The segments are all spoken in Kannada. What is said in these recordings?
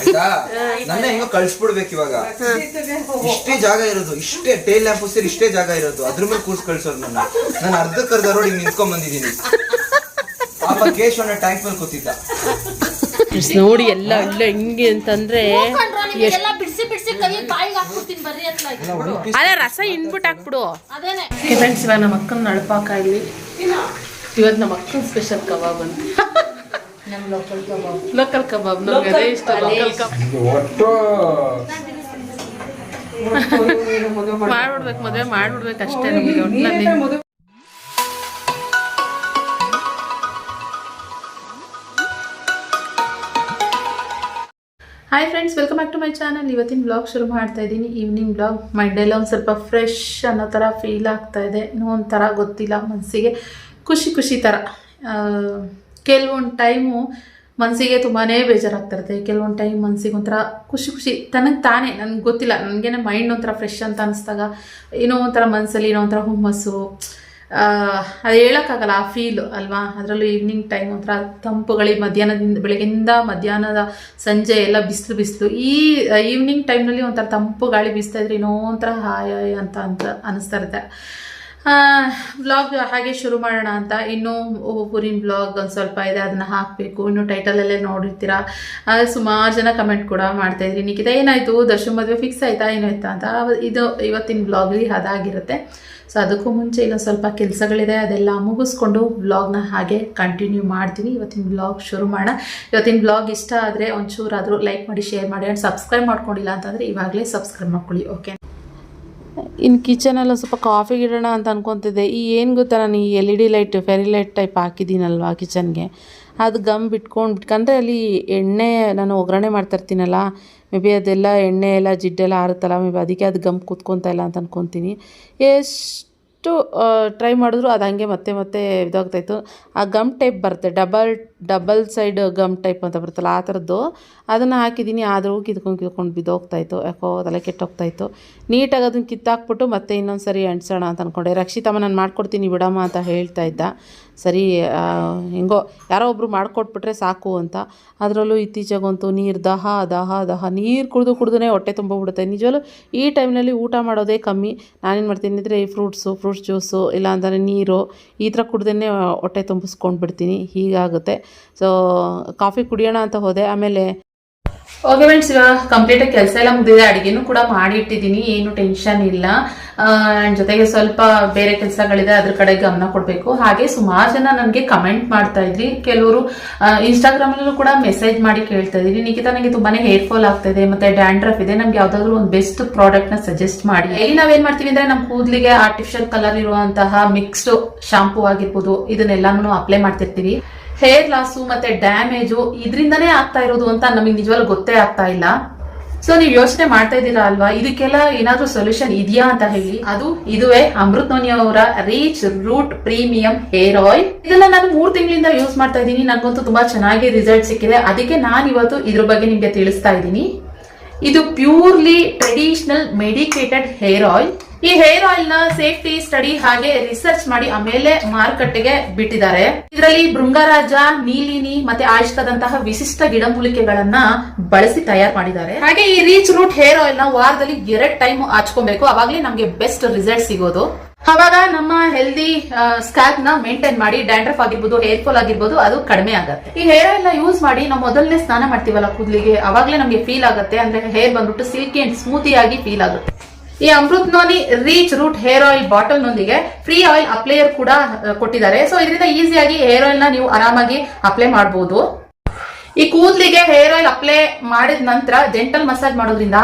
ಆಯ್ತಾ? ನನ್ನ ಹೆಂಗೋ ಕಳ್ಸ್ಬಿಡ್ಬೇಕು ಇವಾಗ. ಇಷ್ಟೇ ಜಾಗ ಇರೋದು ಇಷ್ಟೇ ಟೇಲ್ ಲ್ಯಾಂಪ್ ಸೇರಿ ಇಷ್ಟೇ ಜಾಗ ಇರೋದು. ಅದ್ರ ಮೇಲೆ ಕೂರ್ಸ್ ಕಳ್ಸೋರು ನನ್ನ. ನಾನು ಅರ್ಧಕ್ಕೆ ಅರ್ಧ ರೋಡ್ ಹಿಂಗ್ ನಿಂತ್ಕೊಂಡ್ ಬಂದಿದ್ದೀನಿ. ಪಾಪ ಕೇಶವನ ಟ್ಯಾಂಕ್ ಮೇಲೆ ಕೂತಿದ್ದ. ನೋಡಿ ಎಲ್ಲ ಇಲ್ಲ ಹೆಂಗೆ ಅಂತಂದ್ರೆ ಅದೇ ರಸ ಇಂದ್ಬಿಟ್ಟು ಹಾಕ್ಬಿಡು. ಫ್ರೆಂಡ್ಸ್ ಇವಾಗ ನಮ್ಮ ಅಕ್ಕನ ನಳಪಾಕ ಇಲ್ಲಿ. ಇವತ್ತು ನಮ್ಮ ಅಕ್ಕನ ಸ್ಪೆಷಲ್ ಕಬಾಬ್ ಅಂತ. ಲೋಕಲ್ ಕಬಾಬ್ ಲೋಕಲ್ ಕಬಾಬ್ ನಮ್ಗೆ ಅದೇ ಇಷ್ಟ ಲೋಕಲ್ ಕಬಾಬ್ ಮಾಡ್ಬಿಡ್ಬೇಕು ಮದುವೆ ಮಾಡ್ಬಿಡ್ಬೇಕು ಅಷ್ಟೇ ನಮಗೆ ಒಟ್ಟಿನಲ್ಲಿ hi friends welcome back to my channel ಇವತ್ತಿನ ಬ್ಲಾಗ್ ಶುರು ಮಾಡ್ತಾ ಇದ್ದೀನಿ. ಈವ್ನಿಂಗ್ ಬ್ಲಾಗ್ ಮೈಂಡೆಲ್ಲ ಒಂದು ಸ್ವಲ್ಪ ಫ್ರೆಶ್ ಅನ್ನೋ ಥರ ಫೀಲ್ ಆಗ್ತಾ ಇದೆ. ಇನ್ನೂ ಒಂಥರ ಗೊತ್ತಿಲ್ಲ ಮನಸ್ಸಿಗೆ. ಖುಷಿ ಖುಷಿ ಥರ ಕೆಲವೊಂದು ಟೈಮು ಮನಸ್ಸಿಗೆ ತುಂಬಾ ಬೇಜಾರಾಗ್ತಿರುತ್ತೆ. ಕೆಲವೊಂದು ಟೈಮ್ ಮನಸ್ಸಿಗೆ ಒಂಥರ ಖುಷಿ ಖುಷಿ ತನಗೆ ತಾನೇ, ನನಗೆ ಗೊತ್ತಿಲ್ಲ, ನನಗೇನೆ ಮೈಂಡ್ ಒಂಥರ ಫ್ರೆಶ್ ಅಂತ ಅನಿಸ್ದಾಗ ಏನೋ ಒಂಥರ ಮನಸ್ಸಲ್ಲಿ ಏನೋ ಒಂಥರ ಹುಮ್ಮಸ್ಸು ಅದು ಹೇಳೋಕ್ಕಾಗಲ್ಲ, ಆ ಫೀಲ್ ಅಲ್ವಾ? ಅದರಲ್ಲೂ ಈವ್ನಿಂಗ್ ಟೈಮ್ ಒಂಥರ ತಂಪುಗಳಿ ಮಧ್ಯಾಹ್ನದಿಂದ, ಬೆಳಗ್ಗೆಯಿಂದ ಮಧ್ಯಾಹ್ನದ ಸಂಜೆ ಎಲ್ಲ ಬಿಸಿಲು ಬಿಸಿಲು, ಈ ಈವ್ನಿಂಗ್ ಟೈಮ್ನಲ್ಲಿ ಒಂಥರ ತಂಪು ಗಾಳಿ ಬೀಸ್ತಾ ಇದ್ರೆ ಏನೋ ಒಂಥರ ಹಾಯ್ ಅಂತ ಅಂತ ಅನಿಸ್ತಾ ಇರುತ್ತೆ. ವ್ಲಾಗ್ ಹಾಗೆ ಶುರು ಮಾಡೋಣ ಅಂತ. ಇನ್ನೂ ಊರಿನ ಬ್ಲಾಗ್ ಒಂದು ಸ್ವಲ್ಪ ಇದೆ, ಅದನ್ನ ಹಾಕಬೇಕು. ಇನ್ನು ಟೈಟಲಲ್ಲೇ ನೋಡಿರ್ತೀರಾ. ಸುಮಾರು ಜನ ಕಮೆಂಟ್ ಕೂಡ ಮಾಡ್ತಾ ಇದ್ರಿ. ನಿಖಿತ, ಏನಾಯಿತು? ದರ್ಶನ್ ಮದುವೆ ಫಿಕ್ಸ್ ಆಯ್ತಾ? ಏನಾಯ್ತಾ ಅಂತ. ಇದು ಇವತ್ತಿನ ಬ್ಲಾಗ್ಲಿ ಅದಾಗಿರುತ್ತೆ. ಸೊ ಅದಕ್ಕೂ ಮುಂಚೆ ಇನ್ನೊಂದು ಸ್ವಲ್ಪ ಕೆಲಸಗಳಿದೆ, ಅದೆಲ್ಲ ಮುಗಿಸ್ಕೊಂಡು ವ್ಲಾಗ್ನ ಹಾಗೆ ಕಂಟಿನ್ಯೂ ಮಾಡ್ತೀನಿ ಇವತ್ತಿನ ಬ್ಲಾಗ್ ಶುರು ಮಾಡೋಣ. ಇವತ್ತಿನ ಬ್ಲಾಗ್ ಇಷ್ಟ ಆದರೆ ಒಂಚೂರಾದರೂ ಲೈಕ್ ಮಾಡಿ ಶೇರ್ ಮಾಡಿ ಆ್ಯಂಡ್ ಸಬ್ಸ್ಕ್ರೈಬ್ ಮಾಡ್ಕೊಂಡಿಲ್ಲ ಅಂತಂದರೆ ಇವಾಗಲೇ ಸಬ್ಸ್ಕ್ರೈಬ್ ಮಾಡ್ಕೊಳ್ಳಿ ಓಕೆ ಇನ್ನು ಕಿಚನಲ್ಲಿ ಸ್ವಲ್ಪ ಕಾಫಿ ಇಡೋಣ ಅಂತ ಅನ್ಕೊತಿದ್ದೆ. ಈ ಏನು ಗೊತ್ತಾ ನಾನು ಈ L E D light, fairy light type ಹಾಕಿದ್ದೀನಲ್ವಾ ಕಿಚನ್ಗೆ? ಅದು ಗಮ್ ಬಿಟ್ಕೊಂಡು ಬಿಟ್ಕೊಂಡ್ರೆ ಅಲ್ಲಿ ಎಣ್ಣೆ ನಾನು ಒಗ್ಗರಣೆ ಮಾಡ್ತಾ ಇರ್ತೀನಲ್ಲ, ಮೇ ಬಿ ಅದೆಲ್ಲ ಎಣ್ಣೆ ಎಲ್ಲ, ಜಿಡ್ಡೆಲ್ಲ ಆರುತ್ತಲ್ಲ, ಮೇ ಬಿ ಅದಕ್ಕೆ ಅದು ಗಮ್ ಕೂತ್ಕೊತಾ ಇಲ್ಲ ಅಂತ ಅನ್ಕೊತೀನಿ. ಎಷ್ಟು ಟ್ರೈ ಮಾಡಿದ್ರು ಅದು ಹಂಗೆ ಮತ್ತೆ ಮತ್ತೆ ಇದಾಗ್ತಾಯಿತ್ತು. ಆ ಗಮ್ ಟೈಪ್ ಬರುತ್ತೆ double double side gum type ಅಂತ ಬರುತ್ತಲ್ಲ ಆ ಥರದ್ದು. ಅದನ್ನು ಹಾಕಿದ್ದೀನಿ, ಆದರೂ ಕಿತ್ಕೊಂಡು ಕಿತ್ಕೊಂಡು ಬಿದ್ದೋಗ್ತಾಯಿತ್ತು. ಯಾಕೋ ತಲೆ ಕೆಟ್ಟೋಗ್ತಾಯಿತ್ತು. ನೀಟಾಗಿ ಅದನ್ನು ಕಿತ್ತಾಕ್ಬಿಟ್ಟು ಮತ್ತೆ ಇನ್ನೊಂದು ಸರಿ ಅಂಟಿಸೋಣ ಅಂತ ಅಂದ್ಕೊಂಡೆ ರಕ್ಷಿತಮ್ಮ, ನಾನು ಮಾಡ್ಕೊಡ್ತೀನಿ ಬಿಡಮ್ಮ ಅಂತ ಹೇಳ್ತಾ ಇದ್ದ. ಸರಿ ಹೇಗೋ ಯಾರೋ ಒಬ್ಬರು ಮಾಡಿಕೊಟ್ಬಿಟ್ರೆ ಸಾಕು ಅಂತ. ಅದರಲ್ಲೂ ಇತ್ತೀಚೆಗಂತೂ ನೀರು ದಹ ದಹ ದಹ, ನೀರು ಕುಡಿದು ಕುಡಿದೇ ಹೊಟ್ಟೆ ತುಂಬಿಬಿಡುತ್ತೆ ನಿಜವಲ್ಲೂ ಈ ಟೈಮ್ನಲ್ಲಿ ಊಟ ಮಾಡೋದೇ ಕಮ್ಮಿ. ನಾನೇನು ಮಾಡ್ತೀನಿ ಅಂದರೆ ಈ ಫ್ರೂಟ್ಸು ಫ್ರೂಟ್ಸ್ ಜ್ಯೂಸು, ಇಲ್ಲ ಅಂದರೆ ನೀರು, ಈ ಥರ ಕುಡ್ದೇ ಹೊಟ್ಟೆ ತುಂಬಿಸ್ಕೊಂಡು ಬಿಡ್ತೀನಿ ಹೀಗಾಗುತ್ತೆ. ಸೊ ಕಾಫಿ ಕುಡಿಯೋಣ ಅಂತ ಹೋದೆ. ಆಮೇಲೆ ಓಕೆ ಫ್ರೆಂಡ್ಸ್ ಇವಾಗ ಕಂಪ್ಲೀಟಾಗಿ ಕೆಲಸ ಎಲ್ಲ ಮುಗಿದಿದೆ. ಅಡುಗೆನೂ ಕೂಡ ಮಾಡಿ ಇಟ್ಟಿದ್ದೀನಿ ಏನು ಟೆನ್ಷನ್ ಇಲ್ಲ. ಜೊತೆಗೆ ಸ್ವಲ್ಪ ಬೇರೆ ಕೆಲಸಗಳಿದೆ. ಅದ್ರ ಕಡೆ ಗಮನ ಕೊಡಬೇಕು. ಹಾಗೆ ಸುಮಾರು ಜನ ನನಗೆ ಕಮೆಂಟ್ ಮಾಡ್ತಾ ಇದ್ರಿ. ಕೆಲವರು ಇನ್ಸ್ಟಾಗ್ರಾಮಲ್ಲೂ ಕೂಡ ಮೆಸೇಜ್ ಮಾಡಿ ಕೇಳ್ತಾ ಇದ್ರಿ. ನಿಖಿತಾ ನನಗೆ ತುಂಬಾನೇ ಹೇರ್ ಫಾಲ್ ಆಗ್ತಾ ಇದೆ. ಮತ್ತೆ ಡ್ಯಾಂಡ್ರಫ್ ಇದೆ. ನಮ್ಗೆ ಯಾವ್ದಾದ್ರು ಒಂದು ಬೆಸ್ಟ್ ಪ್ರಾಡಕ್ಟ್ನ ಸಜೆಸ್ಟ್ ಮಾಡಿ. ಇಲ್ಲಿ ನಾವೇನ್ ಮಾಡ್ತೀವಿ ಅಂದ್ರೆ ನಮ್ಮ ಕೂದಲಿಗೆ ಆರ್ಟಿಫಿಷಿಯಲ್ ಕಲರ್ ಇರುವಂತಹ ಮಿಕ್ಸ್ಡ್ ಶಾಂಪೂ ಆಗಿರ್ಬೋದು. ಇದನ್ನೆಲ್ಲಾನು ಅಪ್ಲೈ ಮಾಡ್ತಿರ್ತೀವಿ. ಹೇರ್ ಲಾಸು ಮತ್ತೆ ಡ್ಯಾಮೇಜು ಇದರಿಂದನೇ ಆಗ್ತಾ ಇರೋದು ಅಂತ ನಮಗೆ ನಿಜವಾಗ್ಲೂ ಗೊತ್ತೇ ಆಗ್ತಾ ಇಲ್ಲ. ಸೊ ನೀವು ಯೋಚನೆ ಮಾಡ್ತಾ ಇದ್ದೀರಾ ಅಲ್ವಾ? ಇದಕ್ಕೆಲ್ಲ ಏನಾದ್ರೂ ಸೊಲ್ಯೂಷನ್ ಇದೆಯಾ ಅಂತ ಹೇಳಿ. ಅದು ಇದುವೇ ಅಮೃತ್ ಅವರ rich root premium hair oil ಇದನ್ನ ನಾನು ಮೂರು ತಿಂಗಳಿಂದ ಯೂಸ್ ಮಾಡ್ತಾ ಇದ್ದೀನಿ. ನನಗಂತೂ ತುಂಬಾ ಚೆನ್ನಾಗಿ ರಿಸಲ್ಟ್ ಸಿಕ್ಕಿದೆ. ಅದಕ್ಕೆ ನಾನು ಇವತ್ತು ಇದ್ರ ಬಗ್ಗೆ ನಿಮಗೆ ತಿಳಿಸ್ತಾ ಇದ್ದೀನಿ. ಇದು purely traditional medicated hair oil. ಈ ಹೇರ್ ಆಯಿಲ್ನ ಸೇಫ್ಟಿ ಸ್ಟಡಿ ಹಾಗೆ ರಿಸರ್ಚ್ ಮಾಡಿ ಆಮೇಲೆ ಮಾರುಕಟ್ಟೆಗೆ ಬಿಟ್ಟಿದ್ದಾರೆ. ಇದರಲ್ಲಿ ಭೃಂಗರಾಜ ನೀಲಿನಿ ಮತ್ತೆ ಆಯುಷ್ಕದಂತಹ ವಿಶಿಷ್ಟ ಗಿಡಮೂಲಿಕೆಗಳನ್ನ ಬಳಸಿ ತಯಾರು ಮಾಡಿದ್ದಾರೆ. ಹಾಗೆ ಈ ರೀಚ್ ರೂಟ್ ಹೇರ್ ಆಯಿಲ್ನ ವಾರದಲ್ಲಿ ಎರಡ್ ಟೈಮ್ ಹಚ್ಕೊಬೇಕು ಅವಾಗಲೇ ನಮ್ಗೆ ಬೆಸ್ಟ್ ರಿಸಲ್ಟ್ ಸಿಗೋದು. ಅವಾಗ ನಮ್ಮ ಹೆಲ್ದಿ ಸ್ಕ್ಯಾಪ್ನ ಮೇಂಟೈನ್ ಮಾಡಿ ಡ್ಯಾಂಡ್ರಫ್ ಆಗಿರ್ಬೋದು ಹೇರ್ ಫಾಲ್ ಆಗಿರ್ಬೋದು, ಅದು ಕಡಿಮೆ ಆಗುತ್ತೆ. ಈ ಹೇರ್ ಆಯಿಲ್ನ ಯೂಸ್ ಮಾಡಿ, ನಾವು ಮೊದಲನೇ ಸ್ನಾನ ಮಾಡ್ತೀವಲ್ಲ ಕೂದಲಿಗೆ, ಅವಾಗಲೇ ನಮಗೆ ಫೀಲ್ ಆಗುತ್ತೆ. ಅಂದ್ರೆ ಹೇರ್ ಬಂದ್ಬಿಟ್ಟು ಸಿಲ್ಕಿ ಅಂಡ್ ಸ್ಮೂತಿ ಆಗಿ ಫೀಲ್ ಆಗುತ್ತೆ. ಈ Amrit Noni rich root hair oil bottle ನೊಂದಿಗೆ ಫ್ರೀ ಆಯಿಲ್ ಅಪ್ಲೈಯರ್ ಕೂಡ ಕೊಟ್ಟಿದ್ದಾರೆ. ಸೊ ಇದರಿಂದ ಈಸಿಯಾಗಿ ಹೇರ್ ಆಯಿಲ್ನ ನೀವು ಆರಾಮಾಗಿ ಅಪ್ಲೈ ಮಾಡಬಹುದು ಈ ಕೂದಲಿಗೆ ಹೇರ್ ಆಯಿಲ್ ಅಪ್ಲೈ ಮಾಡಿದ ನಂತರ ಜೆಂಟಲ್ ಮಸಾಜ್ ಮಾಡೋದ್ರಿಂದ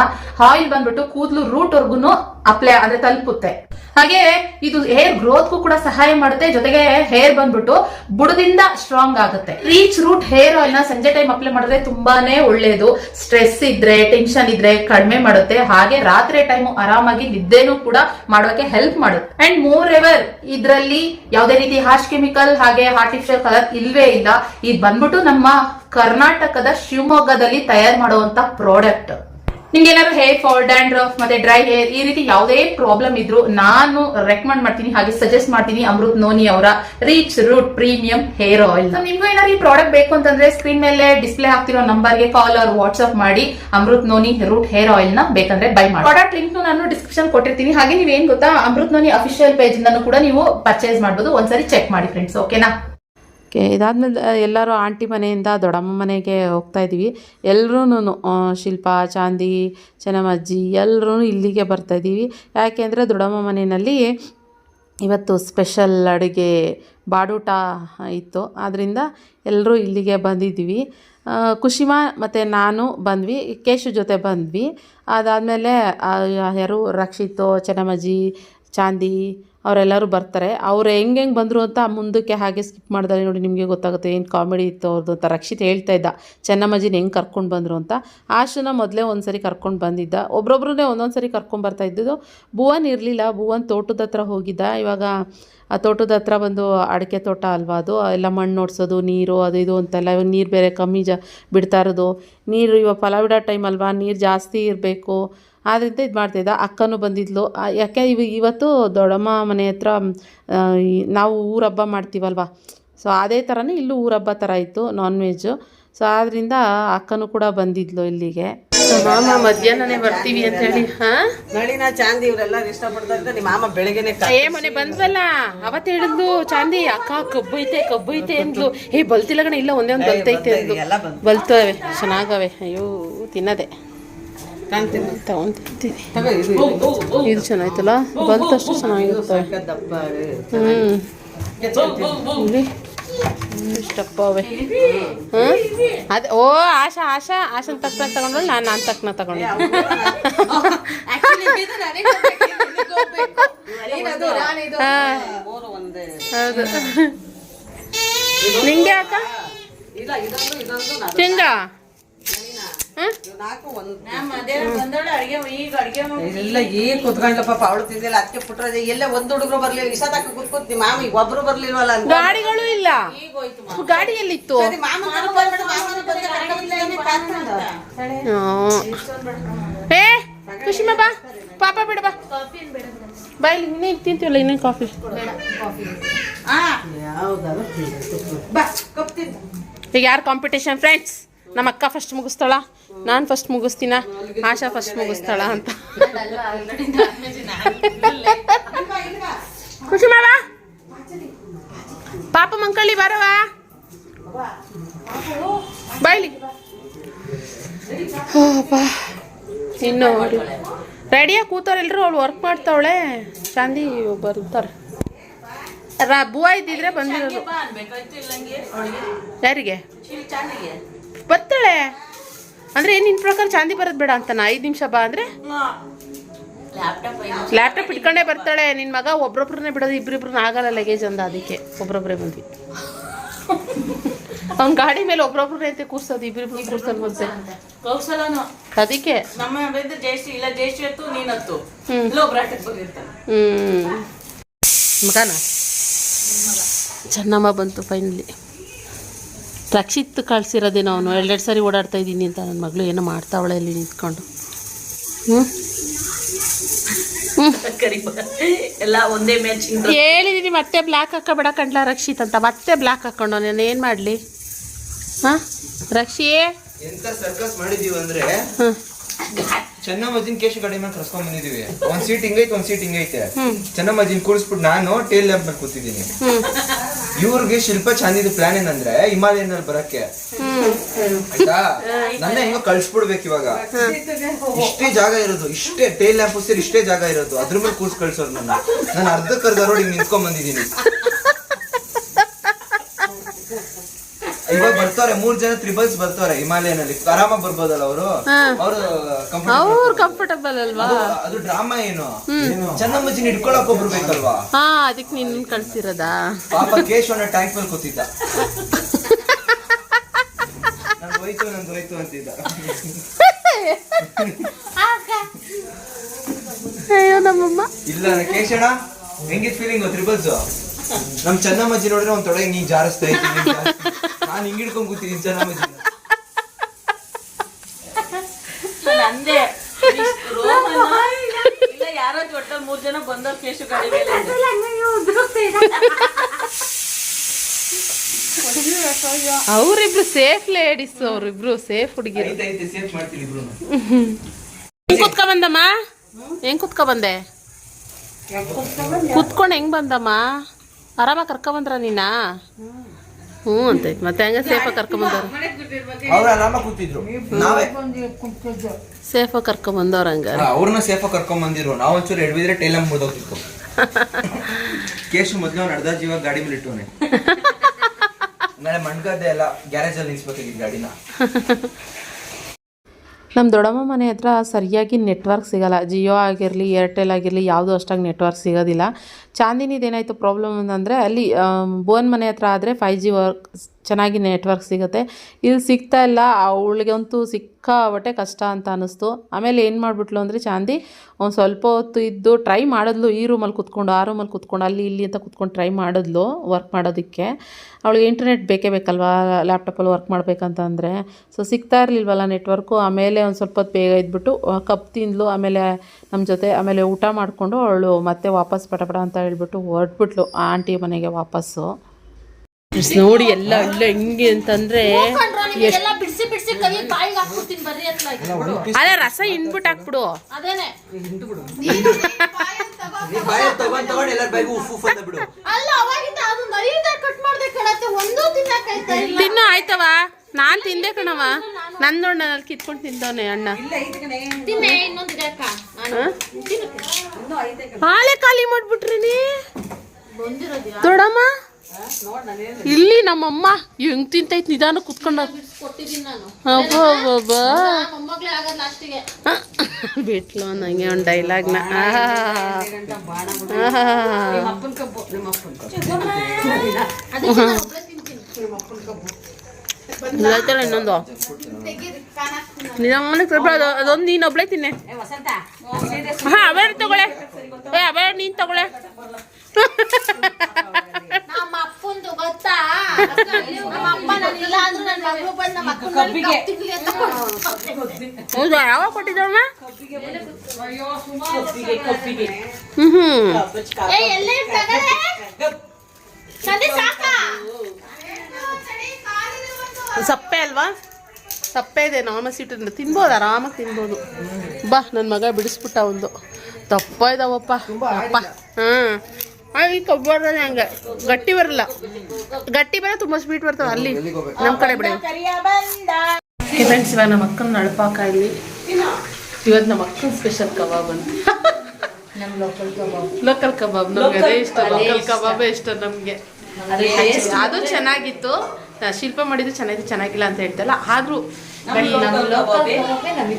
ಆಯಿಲ್ ಬಂದ್ಬಿಟ್ಟು ಕೂದಲು ರೂಟ್ ವರ್ಗುನು ಅಪ್ಲೈ ಅಂದ್ರೆ ತಲುಪುತ್ತೆ. ಹಾಗೆ ಇದು ಹೇರ್ ಗ್ರೋತ್ಗೂ ಕೂಡ ಸಹಾಯ ಮಾಡುತ್ತೆ. ಜೊತೆಗೆ ಹೇರ್ ಬಂದ್ಬಿಟ್ಟು ಬುಡದಿಂದ ಸ್ಟ್ರಾಂಗ್ ಆಗುತ್ತೆ. ರೀಚ್ ರೂಟ್ ಹೇರ್ ಆಯಿಲ್ನ ಸಂಜೆ ಟೈಮ್ ಅಪ್ಲೈ ಮಾಡಿದ್ರೆ ತುಂಬಾನೇ ಒಳ್ಳೇದು. ಸ್ಟ್ರೆಸ್ ಇದ್ರೆ ಟೆನ್ಷನ್ ಇದ್ರೆ ಕಡಿಮೆ ಮಾಡುತ್ತೆ. ಹಾಗೆ ರಾತ್ರಿ ಟೈಮ್ ಆರಾಮಾಗಿ ನಿದ್ದೆನೂ ಕೂಡ ಮಾಡೋಕೆ ಹೆಲ್ಪ್ ಮಾಡುತ್ತೆ. ಅಂಡ್ ಮೋರ್ ಎವರ್ ಇದ್ರಲ್ಲಿ ಯಾವುದೇ ರೀತಿ ಹಾರ್ಶ್ ಕೆಮಿಕಲ್ ಹಾಗೆ ಆರ್ಟಿಫಿಷಿಯಲ್ ಕಲರ್ ಇಲ್ವೇ ಇಲ್ಲ. ಇದು ಬಂದ್ಬಿಟ್ಟು ನಮ್ಮ ಕರ್ನಾಟಕದ ಶಿವಮೊಗ್ಗದಲ್ಲಿ ತಯಾರು ಮಾಡುವಂತ ಪ್ರಾಡಕ್ಟ್ ನಿಮ್ಗೆ ಏನಾದ್ರು ಹೇರ್ ಫಾಲ್ ಡ್ಯಾಂಡ್ರಫ್ ಮತ್ತೆ ಡ್ರೈ ಹೇರ್ ಈ ರೀತಿ ಯಾವುದೇ ಪ್ರಾಬ್ಲಮ್ ಇದ್ರು ನಾನು ರೆಕಮೆಂಡ್ ಮಾಡ್ತೀನಿ. ಹಾಗೆ ಸಜೆಸ್ಟ್ ಮಾಡ್ತೀನಿ ಅಮೃತ್ ನೋನಿ ಅವರ rich root premium hair oil ನಿಮ್ಗೂ ಏನಾದ್ರು ಈ ಪ್ರಾಡಕ್ಟ್ ಬೇಕು ಅಂತಂದ್ರೆ ಸ್ಕ್ರೀನ್ ಮೇಲೆ ಡಿಸ್ಪ್ಲೇ ಆಗ್ತಿರೋ ನಂಬರ್ಗೆ ಕಾಲ್ ಆರ್ ವಾಟ್ಸ್ಆಪ್ ಮಾಡಿ ಅಮೃತ್ ನೋನಿ ರೂಟ್ ಹೇರ್ ಆಯಿಲ್ನ ಬೇಕಂದ್ರೆ ಬೈ ಮಾಡಿ. ಪ್ರಾಡಕ್ಟ್ ಲಿಂಕ್ ನಾನು ಡಿಸ್ಕ್ರಿಪ್ಷನ್ ಕೊಟ್ಟಿರ್ತೀನಿ. ಹಾಗೆ ನೀವೇನ್ ಗೊತ್ತಾ, ಅಮೃತ್ ನೋನಿ ಅಫಿಷಿಯಲ್ ಪೇಜ್ ಕೂಡ ನೀವು ಪರ್ಚೇಸ್ ಮಾಡಬಹುದು ಒಂದ್ಸರಿ ಚೆಕ್ ಮಾಡಿ ಫ್ರೆಂಡ್ಸ್ ಓಕೆನಾ ಓಕೆ ಇದಾದ್ಮೇಲೆ ಎಲ್ಲರೂ ಆಂಟಿ ಮನೆಯಿಂದ ದೊಡ್ಡಮ್ಮ ಮನೆಗೆ ಹೋಗ್ತಾ ಇದ್ದೀವಿ. ಎಲ್ಲರೂ ಶಿಲ್ಪಾ ಚಾಂದಿ ಚೆನ್ನಮ್ಮಜ್ಜಿ ಎಲ್ಲರೂ ಇಲ್ಲಿಗೆ ಬರ್ತಾ ಇದ್ದೀವಿ. ಯಾಕೆಂದರೆ ದೊಡ್ಡಮ್ಮ ಮನೆಯಲ್ಲಿ ಇವತ್ತು ಸ್ಪೆಷಲ್ ಅಡುಗೆ ಬಾಡೂಟ ಇತ್ತು. ಆದ್ದರಿಂದ ಎಲ್ಲರೂ ಇಲ್ಲಿಗೆ ಬಂದಿದ್ದೀವಿ. ಆ, ಕುಶಿಮಾ ಮತ್ತು ನಾನು ಬಂದ್ವಿ ಕೇಶು ಜೊತೆ ಬಂದ್ವಿ. ಅದಾದಮೇಲೆ ಯಾರು ರಕ್ಷಿತು ಚೆನ್ನಮ್ಮಜ್ಜಿ ಚಾಂದಿ ಅವರೆಲ್ಲರೂ ಬರ್ತಾರೆ. ಅವ್ರು ಹೆಂಗೆ ಹೆಂಗೆ ಬಂದರು ಅಂತ ಮುಂದಕ್ಕೆ ಹಾಗೆ ಸ್ಕಿಪ್ ಮಾಡಿದ್ರೆ ನೋಡಿ ನಿಮಗೆ ಗೊತ್ತಾಗುತ್ತೆ ಏನು ಕಾಮಿಡಿ ಇತ್ತು ಅವ್ರದ್ದು ಅಂತ. ರಕ್ಷಿತ್ ಹೇಳ್ತಾ ಇದ್ದ ಚೆನ್ನಮ್ಮಜಿನ ಹೆಂಗೆ ಕರ್ಕೊಂಡು ಬಂದರು ಅಂತ? ಆಶನ ಮೊದಲೇ ಒಂದು ಸರಿ ಕರ್ಕೊಂಡು ಬಂದಿದ್ದ. ಒಬ್ಬೊಬ್ರನ್ನೇ ಒಂದೊಂದು ಸರಿ ಕರ್ಕೊಂಬರ್ತಾ ಇದ್ದಿದ್ದು. ಭುವನ್ ಇರಲಿಲ್ಲ. ಭುವನ್ ತೋಟದ ಹತ್ರ ಹೋಗಿದ್ದ. ಇವಾಗ ಆ ತೋಟದ ಹತ್ರ ಬಂದು ಅಡಿಕೆ ತೋಟ ಅಲ್ವಾ ಅದು? ಎಲ್ಲ ಮಣ್ಣು ಓಡಿಸೋದು ನೀರು ಅದು ಇದು ಅಂತೆಲ್ಲ. ಇವಾಗ ನೀರು ಬೇರೆ ಕಮ್ಮಿ ಜ, ಬಿಡ್ತಾ ಇರೋದು. ನೀರು ಇವಾಗ ಫಲ ಬಿಡೋ ಟೈಮ್ ಅಲ್ವಾ? ನೀರು ಜಾಸ್ತಿ ಇರಬೇಕು. ಆದ್ದರಿಂದ ಇದು ಮಾಡ್ತಾಯಿದ್ದ ಅಕ್ಕನೂ ಬಂದಿದ್ಲು. ಯಾಕೆ ಇವ ಇವತ್ತು ದೊಡ್ಡಮ್ಮ ಮನೆ ಹತ್ರ ಈ ನಾವು ಊರಬ್ಬ ಮಾಡ್ತೀವಲ್ವ? ಸೊ ಅದೇ ಥರನೇ ಇಲ್ಲೂ ಊರಬ್ಬ ಥರ ಇತ್ತು ನಾನ್ ವೆಜ್ಜು ಸೊ ಆದ್ದರಿಂದ ಅಕ್ಕನೂ ಕೂಡ ಬಂದಿದ್ಲು ಇಲ್ಲಿಗೆ. ಮಾಮ ಮಧ್ಯಾಹ್ನನೇ ಬರ್ತೀವಿ ಅಂತ ಹೇಳಿ ಹಾಂ? ನಳಿನ ಚಾಂದಿ ಇವರೆಲ್ಲ ಇಷ್ಟಪಡ್ತಾರೆ ನಿಮ್ಮ ಮಾಮ ಬೆಳಗ್ಗೆನೆ ಏ ಮೊನ್ನೆ ಬಂದ್ವಲ್ಲ? ಅವತ್ತು ಹೇಳಿದ್ಲು ಚಾಂದಿ ಅಕ್ಕ ಕಬ್ಬು ಐತೆ ಕಬ್ಬು ಐತೆ ಅಂದ್ಲು. ಏ ಬಲ್ತಿಲ್ಲ ಕಣ ಇಲ್ಲ ಒಂದೇ ಒಂದು ಬಲ್ತೈತೆ ಅಂದ್ಲು. ಬಲ್ತವೆ ಚೆನ್ನಾಗವೆ. ಅಯ್ಯೋ ತಿನ್ನದೆ. ಇದು ಚೆನ್ನಾಯ್ತಲ್ಲ? ಬಲ್ತಷ್ಟು ಚೆನ್ನಾಗಿರುತ್ತೆ. ಹ್ಞೂ ಇಲ್ಲಿ. ಇಷ್ಟಪ್ಪ ಅವೆ. ಹ್ಮ್. ಅದೇ ಓ ಆಶಾ ಆಶಾ. ಆಶನ್ ತಕ್ಕನ ತಗೊಂಡು ನಾನು ನಾನು ತಕ್ಕನ ತಗೊಂಡೆ ಹಾ, ಹೌದು. ನಿಂಗೆ ಅಕ್ಕ ತಿಂದ ಹ್ಮ್ ಇವ್ ನಾಲ್ಕು ಒಂದು ಇಲ್ಲ ಈಗ ಅವಳು ತಿಂದಿಲ್ಲ ಅದಕ್ಕೆ ಪುಟ್ರಾಜ ಎಲ್ಲ ಒಂದ್ ಹುಡುಗರು ಬರ್ಲಿಲ್ಲ ಇಷ್ಟ ತಕ್ಕ ಕುತ್ಕೊತ್ ನಿಮ್ಮ ಮಾಮ ಈಗ ಒಬ್ರು ಬರ್ಲಿಲ್ವಲ್ಲ ಅಂತ ಗಾಡಿಗಳು ಇಲ್ಲ. ಗಾಡಿ ಎಲ್ಲಿತ್ತು. ಏ ಕುಶಿಮ ಬಾ. ಪಾಪ ಬಿಡ ಬಾ. ಬಾ ಇಲ್ಲಿ ಇನ್ನೇನು ತಿಂತೀವಲ್ಲ ಇನ್ನೇನು ಕಾಫಿ? ಈಗ ಯಾರು ಕಾಂಪಿಟೇಷನ್ ಫ್ರೆಂಡ್ಸ್ ನಮ್ಮ ಅಕ್ಕ ಫಸ್ಟ್ ಮುಗಿಸ್ತಾಳ? ನಾನು ಫಸ್ಟ್ ಮುಗಿಸ್ತೀನ? ಆಶಾ ಫಸ್ಟ್ ಮುಗಿಸ್ತಾಳ ಅಂತ. ಖುಷಿ ಮಾಡ ಪಾಪ ಮಂಕಳ್ಳಿ ಬರವ? ಬೈಲಿ ಇನ್ನು ರೆಡಿಯಾಗಿ ಕೂತವ್ರೆ ಎಲ್ಲರೂ ಅವಳು ವರ್ಕ್ ಮಾಡ್ತಾವಳೆ. ಚಾಂದಿ ಬರ್ತಾರೆ. ಬುವ ಇದ್ದಿದ್ರೆ ಬಂದಿರೋದು. ಯಾರಿಗೆ? ಬರ್ತಾಳೆ. ಅಂದ್ರೆ ನಿನ್ ಪ್ರಕಾರ ಚಾಂದಿ ಬರೋದು ಬೇಡ ಅಂತಾನ ಐದು ನಿಮಿಷ ಬಾ ಅಂದ್ರೆ? ಲ್ಯಾಪ್ಟಾಪ್ ಇಟ್ಕೊಂಡೇ ಬರ್ತಾಳೆ ನಿನ್ ಮಗ ಒಬ್ಬೊಬ್ರನ್ನೇ ಬಿಡೋದು ಇಬ್ರಿಬ್ರನ್ನ ಆಗಲ್ಲ ಲಗೇಜ್ ಅಂದ ಅದಕ್ಕೆ. ಒಬ್ರೊಬ್ರೇ ಬಂದ್ವಿ. ಅವ್ನ ಗಾಡಿ ಮೇಲೆ ಒಬ್ರೊಬ್ರನ್ನೇ ಐತೆ ಕೂರ್ಸೋದು ಇಬ್ರಿಬ್ರು ಕೂರ್ಸೋದು ಬಂತೆ ಕೌಶಲನು ಅದಕ್ಕೆ. ಹ್ಮ್. ಮಗನ? ಚೆನ್ನಮ್ಮ ಬಂತು ಫೈನಲಿ ರಕ್ಷಿತ್ ಕಳಿಸಿರೋದೇನೋ ಅವನು? ಎರಡೆರಡು ಸಾರಿ ಓಡಾಡ್ತಾ ಇದ್ದೀನಿ ಅಂತ ನನ್ನ ಮಗಳು ಏನೋ ಮಾಡ್ತಾವಳೆ ಇಲ್ಲಿ ನಿಂತ್ಕೊಂಡು. ಹ್ಞೂ ಎಲ್ಲ ಒಂದೇ ಮ್ಯಾಚಿಂಗ್ ಹೇಳಿದೀನಿ ಮತ್ತೆ ಬ್ಲ್ಯಾಕ್ ಹಾಕೋಬೇಡ ಕಂಡ್ಲ ರಕ್ಷಿತ್ ಅಂತ. ಮತ್ತೆ ಬ್ಲ್ಯಾಕ್ ಹಾಕೊಂಡು ನಾನು ಏನು ಮಾಡಲಿ? ಹಾಂ? ರಕ್ಷಿ? ಎಂತ ಸರ್ಕಸ್ ಮಾಡಿದೀವಿ ಅಂದ್ರೆ ಚೆನ್ನಮ್ಮಜ್ಜಿನ ಕೇಶು ಗಾಡಿ ಮೇಲೆ ಕರ್ಸ್ಕೊಂಡ್ ಬಂದಿದೀವಿ. ಒಂದ್ ಸೀಟ್ ಹಿಂಗೈತೆ ಒಂದ್ ಸೀಟ್ ಹಿಂಗೈತೆ. ಚೆನ್ನಮ್ಮಜ್ಜಿನ ಕೂರಿಸ್ಬಿಟ್ಟು ನಾನು ಟೇಲ್ ಲ್ಯಾಂಪ್ ಮೇಲೆ ಕೂತಿದ್ದೀನಿ. ಹ್ಞೂ ಇವ್ರಿಗೆ ಶಿಲ್ಪ ಚಂದಿದ ಪ್ಲಾನ್ ಏನಂದ್ರೆ ಹಿಮಾಲಯನಲ್ಲಿ ಬರಕ್ಕೆ. ಆಯ್ತಾ? ನನ್ನ ಹೆಂಗೋ ಕಳ್ಸ್ಬಿಡ್ಬೇಕು ಇವಾಗ. ಇಷ್ಟೇ ಜಾಗ ಇರೋದು ಇಷ್ಟೇ ಟೇಲ್ ಲ್ಯಾಂಪ್ ಸೇರಿ ಇಷ್ಟೇ ಜಾಗ ಇರೋದು. ಅದ್ರ ಮೇಲೆ ಕೂರ್ಸ್ ಕಳ್ಸೋರು ನನ್ನ. ನಾನು ಅರ್ಧಕ್ಕರ್ಧ ರೋಡ್ ಹಿಂಗ್ ನಿಂತ್ಕೊಂಡ್ ಬಂದಿದ್ದೀನಿ. ಇವಾಗ ಬರ್ತಾರೆ ಮೂರ್ ಜನ ತ್ರಿಬಲ್ಸ್ ಬರ್ತಾರೆ ಹಿಮಾಲಯನಲ್ಲಿ. ಆರಾಮಾಗಿ ಬರ್ಬೋದಲ್ಲ ಅವರು? ಅವರು ಅವ್ರು ಕಂಫರ್ಟಬಲ್ ಅಲ್ವಾ? ಅದು ಡ್ರಾಮಾ ಏನು? ಚೆನ್ನಮ್ಮಜ್ಜಿನ ಹಿಡ್ಕೊಳಕ್ ಒಬ್ರು ಬೇಕಲ್ವಾ? ಹಾ ಅದಕ್ಕೆ ನೀನ್ ಕಳ್ಸಿರೋದಾ? ಪಾಪ ಕೇಶವನ ಟ್ಯಾಂಕ್ ಮೇಲೆ ಕೂತಿದ್ದ. ನಂದು ಹೋಯ್ತು ನಂದು ಹೋಯ್ತು ಅಂತಿದ್ದ. ಅಯ್ಯೋ ನಮ್ಮಮ್ಮ. ಇಲ್ಲ ಕೇಶಣ ಹೆಂಗಿತ್ ಫೀಲಿಂಗ್ ತ್ರಿಬಲ್ಸ್ ನಮ್ ಚೆನ್ನಮ್ಮಜ್ಜಿ ನೋಡಿದ್ರೆ ಒಂದ್ ತೊಡೆ ನೀನ್ ಜಾರಿಸ್ತಾ ಇದ್ದೀನಿ ನಾನು ಚೆನ್ನಾಗಿ ಯಾರೋ ಒಟ್ಟ ಮೂರು ಜನ ಅವ್ರಿಬ್ರು ಸೇಫ್ ಲೇಡೀಸ್ ಅವ್ರಿಬ್ರು ಸೇಫ್ ಹುಡುಗಿರು. ಹೆಂಗ್ ಕುತ್ಕ ಬಂದಮ್ಮ? ಹೆಂಗ್ ಕುತ್ಕ ಬಂದೆ? ಕೂತ್ಕೊಂಡು ಹೆಂಗ್ ಬಂದಮ್ಮ? ಆರಾಮಾಗಿ ಕರ್ಕ ಬಂದ್ರ ನೀನಾ? ಹ್ಞೂ ಅಂತೈತಿ ಮತ್ತೆ ಹಂಗ ಸೇಫಾಗಿ ಕರ್ಕೊಂಬಂದವ್ರು ಅವ್ರು ಆರಾಮಾಗಿ ಕೂತಿದ್ರು. ನಾವೇ ಸೇಫಾಗಿ ಕರ್ಕೊಂಬಂದವ್ರು ಹಂಗೆ ಅವ್ರನ್ನ ಸೇಫಾಗಿ ಕರ್ಕೊಂಬಂದಿರು ನಾವು ಒಂಚೂರು ಎಡ್ವಿದ್ರೆ ಟೈಲಮ್ ಮುರಿದೋಗ್ತಿತ್ತು ಕೇಶು ಮೊದ್ಲು ಅವ್ನು ಅರ್ಧ ಜೀವ ಗಾಡಿ ಮೇಲೆ ಇಟ್ಟವನೆ. ನಾಳೆ ಮಣ್ಗದ್ದೆ ಎಲ್ಲ ಗ್ಯಾರೇಜ್ ಅಲ್ಲಿ ನಿಲ್ಸ್ಬೇಕಾಗಿದ್ದು ಗಾಡಿನ. ನಮ್ಮ ದೊಡ್ಡಮ್ಮ ಮನೆ ಹತ್ರ ಸರಿಯಾಗಿ ನೆಟ್ವರ್ಕ್ ಸಿಗಲ್ಲ. ಜಿಯೋ ಆಗಿರಲಿ ಏರ್ಟೆಲ್ ಆಗಿರಲಿ, ಯಾವುದು ಅಷ್ಟಾಗಿ ನೆಟ್ವರ್ಕ್ ಸಿಗೋದಿಲ್ಲ. ಚಾಂದಿನಿದೇನಾಯಿತು ಪ್ರಾಬ್ಲಮ್ ಅಂತಂದರೆ ಅಲ್ಲಿ ಬೋನ್ ಮನೆ ಹತ್ರ ಆದರೆ ಫೈ ಜಿ ವರ್ಕ್ ಚೆನ್ನಾಗಿ ನೆಟ್ವರ್ಕ್ ಸಿಗುತ್ತೆ. ಇಲ್ಲಿ ಸಿಗ್ತಾ ಇಲ್ಲ, ಅವಳಿಗಂತೂ ಸಿಕ್ಕಾಬಟ್ಟೆ ಕಷ್ಟ ಅಂತ ಅನ್ನಿಸ್ತು. ಆಮೇಲೆ ಏನು ಮಾಡಿಬಿಟ್ಲು ಅಂದರೆ ಚಾಂದಿ ಒಂದು ಸ್ವಲ್ಪ ಹೊತ್ತು ಇದ್ದು ಟ್ರೈ ಮಾಡಿದ್ಲು, ಈ ರೂಮಲ್ಲಿ ಕುತ್ಕೊಂಡು, ಆ ರೂಮಲ್ಲಿ ಕುತ್ಕೊಂಡು, ಅಲ್ಲಿ ಇಲ್ಲಿ ಅಂತ ಕುತ್ಕೊಂಡು ಟ್ರೈ ಮಾಡಿದ್ಲು ವರ್ಕ್ ಮಾಡೋದಕ್ಕೆ. ಅವಳಿಗೆ ಇಂಟರ್ನೆಟ್ ಬೇಕೇ ಬೇಕಲ್ವಾ ಲ್ಯಾಪ್ಟಾಪಲ್ಲಿ ವರ್ಕ್ ಮಾಡಬೇಕಂತಂದರೆ ಸೊ ಸಿಗ್ತಾ ಇರಲಿಲ್ವಲ್ಲ ನೆಟ್ವರ್ಕು ಆಮೇಲೆ ಒಂದು ಸ್ವಲ್ಪ ಹೊತ್ತು ಬೇಗ ಇದ್ಬಿಟ್ಟು ಕಪ್ ತಿಂದ್ಲು, ಆಮೇಲೆ ನಮ್ಮ ಜೊತೆ, ಆಮೇಲೆ ಊಟ ಮಾಡಿಕೊಂಡು ಅವಳು ಮತ್ತೆ ವಾಪಸ್ ಪಟಪಟ ಅಂತ ಹೇಳ್ಬಿಟ್ಟು ಹೊರಟ್ಬಿಟ್ಲು ಆಂಟಿ ಮನೆಗೆ ವಾಪಸ್ಸು. ನೋಡಿ ಎಲ್ಲ ಎಲ್ಲ ಹೆಂಗೆ ಅಂತಂದ್ರೆ ಎಲ್ಲ ಬಿಡಿಸಿ ಬಿಡಿಸಿ ಕವಿ ಬಾಯಿಗೆ ಹಾಕ್ಬಿಡ್ತೀನಿ ಬರ್ರಿ ಅತ್ಲಾಗಿ ಅದೇ ರಸ ಇನ್ಬಿಟ್ಟು ಹಾಕ್ಬಿಡು. ತಿನ್ನು ಆಯ್ತವ? ನಾನು ತಿಂದೆ ಕಣವ ನನ್ ನೋಡ ನಾನು ಅಲ್ಲಿ ಕಿತ್ಕೊಂಡು ತಿಂದವನೆ ಅಣ್ಣ. ಹಾಲೆ ಖಾಲಿ ಮಾಡ್ಬಿಟ್ರಿ ನೀ ದೊಡಮ್ಮ ಇಲ್ಲಿ ನಮ್ಮಮ್ಮ ಹೆಂಗ್ ತಿಂತೈತ್ ನಿಧಾನ ಕುತ್ಕೊಂಡ ಬಿಟ್ಲು ನಂಗೆ ಒಂದು ಡೈಲಾಗ್ನ ಅದಕ್ಕೆ ಆಯ್ತಲ್ಲ ಇನ್ನೊಂದು ನಿನ್ನ ಸ್ವಲ್ಪ ಅದು ಅದೊಂದು ನೀನು ಒಬ್ಳೆ ತಿನ್ನೆ ಹಾ ಅವೇ ತಗೊಳೆ ಏ ಅವೇ ನೀನ್ ತಗೊಳೆ ನಮ್ಮ ಅಪ್ಪಂದು ಗೊತ್ತಾ ನಮ್ಮ ಅಪ್ಪ ನಾನು ಇಲ್ಲ ಅಂದ್ರೆ ನನ್ನ ಮಗಳು ಬಂದು ನಮ್ಮ ಅಕ್ಕನ ತಿಂಗ್ಳಿ ಅಂತ ಹೌದಾ ಯಾವಾಗ ಕೊಟ್ಟಿದ್ದಮ್ಮ ಹ್ಮ್ ಹ್ಮ್ ಸಪ್ಪೆ ಅಲ್ವಾ? ಸಪ್ಪೆ ಇದೆ ನಾಮಸ್ ಸೀಟಿಂದ ತಿನ್ಬೋದು ಆರಾಮಾಗಿ ತಿನ್ಬೋದು. ಬಾ ನನ್ನ ಮಗ ಬಿಡಿಸ್ಬಿಟ್ಟ ಒಂದು. ದಪ್ಪ ಇದಾವಪ್ಪ ಅಪ್ಪ. ಹಾಂ. ಈ ಕೊಬ್ಬರದಲ್ಲಿ ಬರೋದೇ ಹಂಗೆ. ಗಟ್ಟಿ ಬರಲ್ಲ. ಗಟ್ಟಿ ಬರೋ ತುಂಬ ಸ್ವೀಟ್ ಬರ್ತವೆ ಅಲ್ಲಿ. ನಮ್ಮ ಕಡೆ ಬಿಡ. ಫ್ರೆಂಡ್ಸ್ ಇವಾಗ ನಮ್ಮ ಅಕ್ಕನ ನಳಪಾಕ ಇಲ್ಲಿ. ಇವತ್ತು ನಮ್ಮ ಅಕ್ಕನ ಸ್ಪೆಷಲ್ ಕಬಾಬ್ ಅಂತ. Local kebab. ನಮ್ಗೆ ಅದೇ ಇಷ್ಟ. ಲೋಕಲ್ ಕಬಾಬೇ ಇಷ್ಟ ನಮಗೆ. ಅದು ಚೆನ್ನಾಗಿತ್ತು. ಶಿಲ್ಪ ಮಾಡಿದ್ದು ಚೆನ್ನಾಗಿ ಚೆನ್ನಾಗಿಲ್ಲ ಅಂತ ಹೇಳ್ತಲ್ಲ ಆದ್ರೂ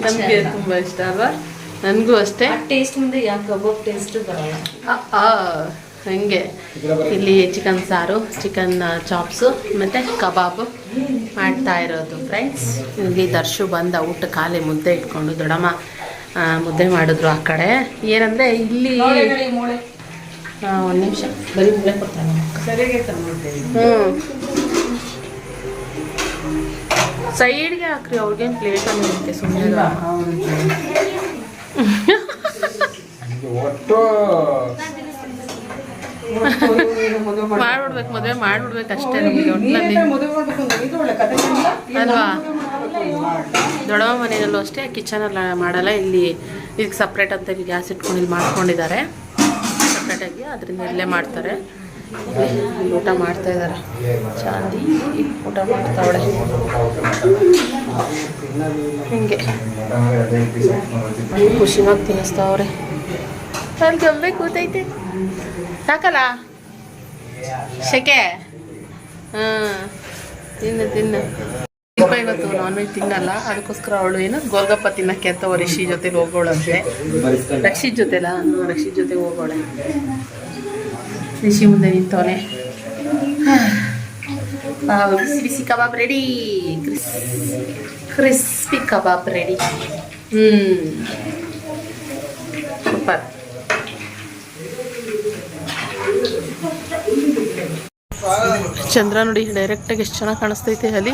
ನಮಗೆ ತುಂಬಾ ಇಷ್ಟ ಅಲ್ವಾ? ನನಗೂ ಅಷ್ಟೇ. ಟೇಸ್ಟ್ ಮುಂದೆ ಕಬಾಬ್ ಟೇಸ್ಟ್ ಬರಲ್ಲ. ಹಂಗೆ. ಇಲ್ಲಿ ಚಿಕನ್ ಸಾರು ಚಿಕನ್ ಚಾಪ್ಸು ಮತ್ತು ಕಬಾಬು ಮಾಡ್ತಾ ಇರೋದು ಫ್ರೆಂಡ್ಸ್ ಇಲ್ಲಿ ದರ್ಶು ಬಂದ ಊಟ ಖಾಲಿ ಮುದ್ದೆ ಇಟ್ಕೊಂಡು ದೊಡ್ಡಮ್ಮ ಮುದ್ದೆ ಮಾಡಿದ್ರು ಆ ಕಡೆ. ಏನಂದರೆ ಇಲ್ಲಿ ಒಂದು ನಿಮಿಷ. ಬರೀ ಮುದ್ದೆ ಕೊಡ್ತಾನೆ. ಹ್ಞೂ ಸೈಡ್ಗೆ ಹಾಕ್ರಿ ಅವ್ರಿಗೇನು ಪ್ಲೇಟ್ ಇರುತ್ತೆ ಸುಮ್ಮನೆ ಮಾಡ್ಬಿಡ್ಬೇಕು ಮದುವೆ ಮಾಡ್ಬಿಡ್ಬೇಕು ಅಷ್ಟೇ ನಮಗೆ. ಒಟ್ಟಿನಲ್ಲಿ ಅಲ್ವಾ? ದೊಡ್ಡವ ಮನೆಯಲ್ಲೂ ಅಷ್ಟೇ ಕಿಚನಲ್ಲಿ ಮಾಡಲ್ಲ ಇಲ್ಲಿ ಇದಕ್ಕೆ ಸಪ್ರೇಟ್ ಅಂತ ಇಲ್ಲಿ ಗ್ಯಾಸ್ ಇಟ್ಕೊಂಡು ಇಲ್ಲಿ ಮಾಡ್ಕೊಂಡಿದ್ದಾರೆ. ಸಪ್ರೇಟಾಗಿ ಅದರಿಂದ ಇಲ್ಲೇ ಮಾಡ್ತಾರೆ. ಊಟ ಮಾಡ್ತಾ ಇದ್ದಾರೆ ಚಾಂದಿ ಊಟ ಮಾಡ್ತಾವಳೆ ಹಿಂಗೆ. ಖುಷಿನಾಗ ತಿನ್ನಿಸ್ತಾವ್ರೆ ಅಲ್ಲಿ ಗೊಂಬೆ ಕೂತೈತೆ. ಸಾಕಲ್ಲ? ಶೆಕೆ? ಹಾಂ, ತಿನ್ನು ತಿನ್ನು. ಇವತ್ತು ನಾನ್ ವೆಜ್ ತಿನ್ನಲ್ಲ. ಅದಕ್ಕೋಸ್ಕರ ಅವಳು ಏನು ಗೋಲ್ಗಪ್ಪ ತಿನ್ನಕ್ಕೆ ಅಂತ ರಿಷಿ ಜೊತೆಗೆ ಹೋಗೋಳಂತೆ. ರಕ್ಷಿ ಜೊತೆಲ ರಕ್ಷಿ ಜೊತೆ ಹೋಗೋಳೆ. ರಿಷಿ ಮುಂದೆ ನಿಂತವನೆ ಬಿಸಿ ಬಿಸಿ kebab ready crisp crispy kebab ready ಹ್ಞೂ ಸೂಪರ್ ಚಂದ್ರ ನೋಡಿ ಡೈರೆಕ್ಟಾಗಿ ಎಷ್ಟು ಚೆನ್ನಾಗಿ ಕಾಣಿಸ್ತೈತೆ ಅಲ್ಲಿ.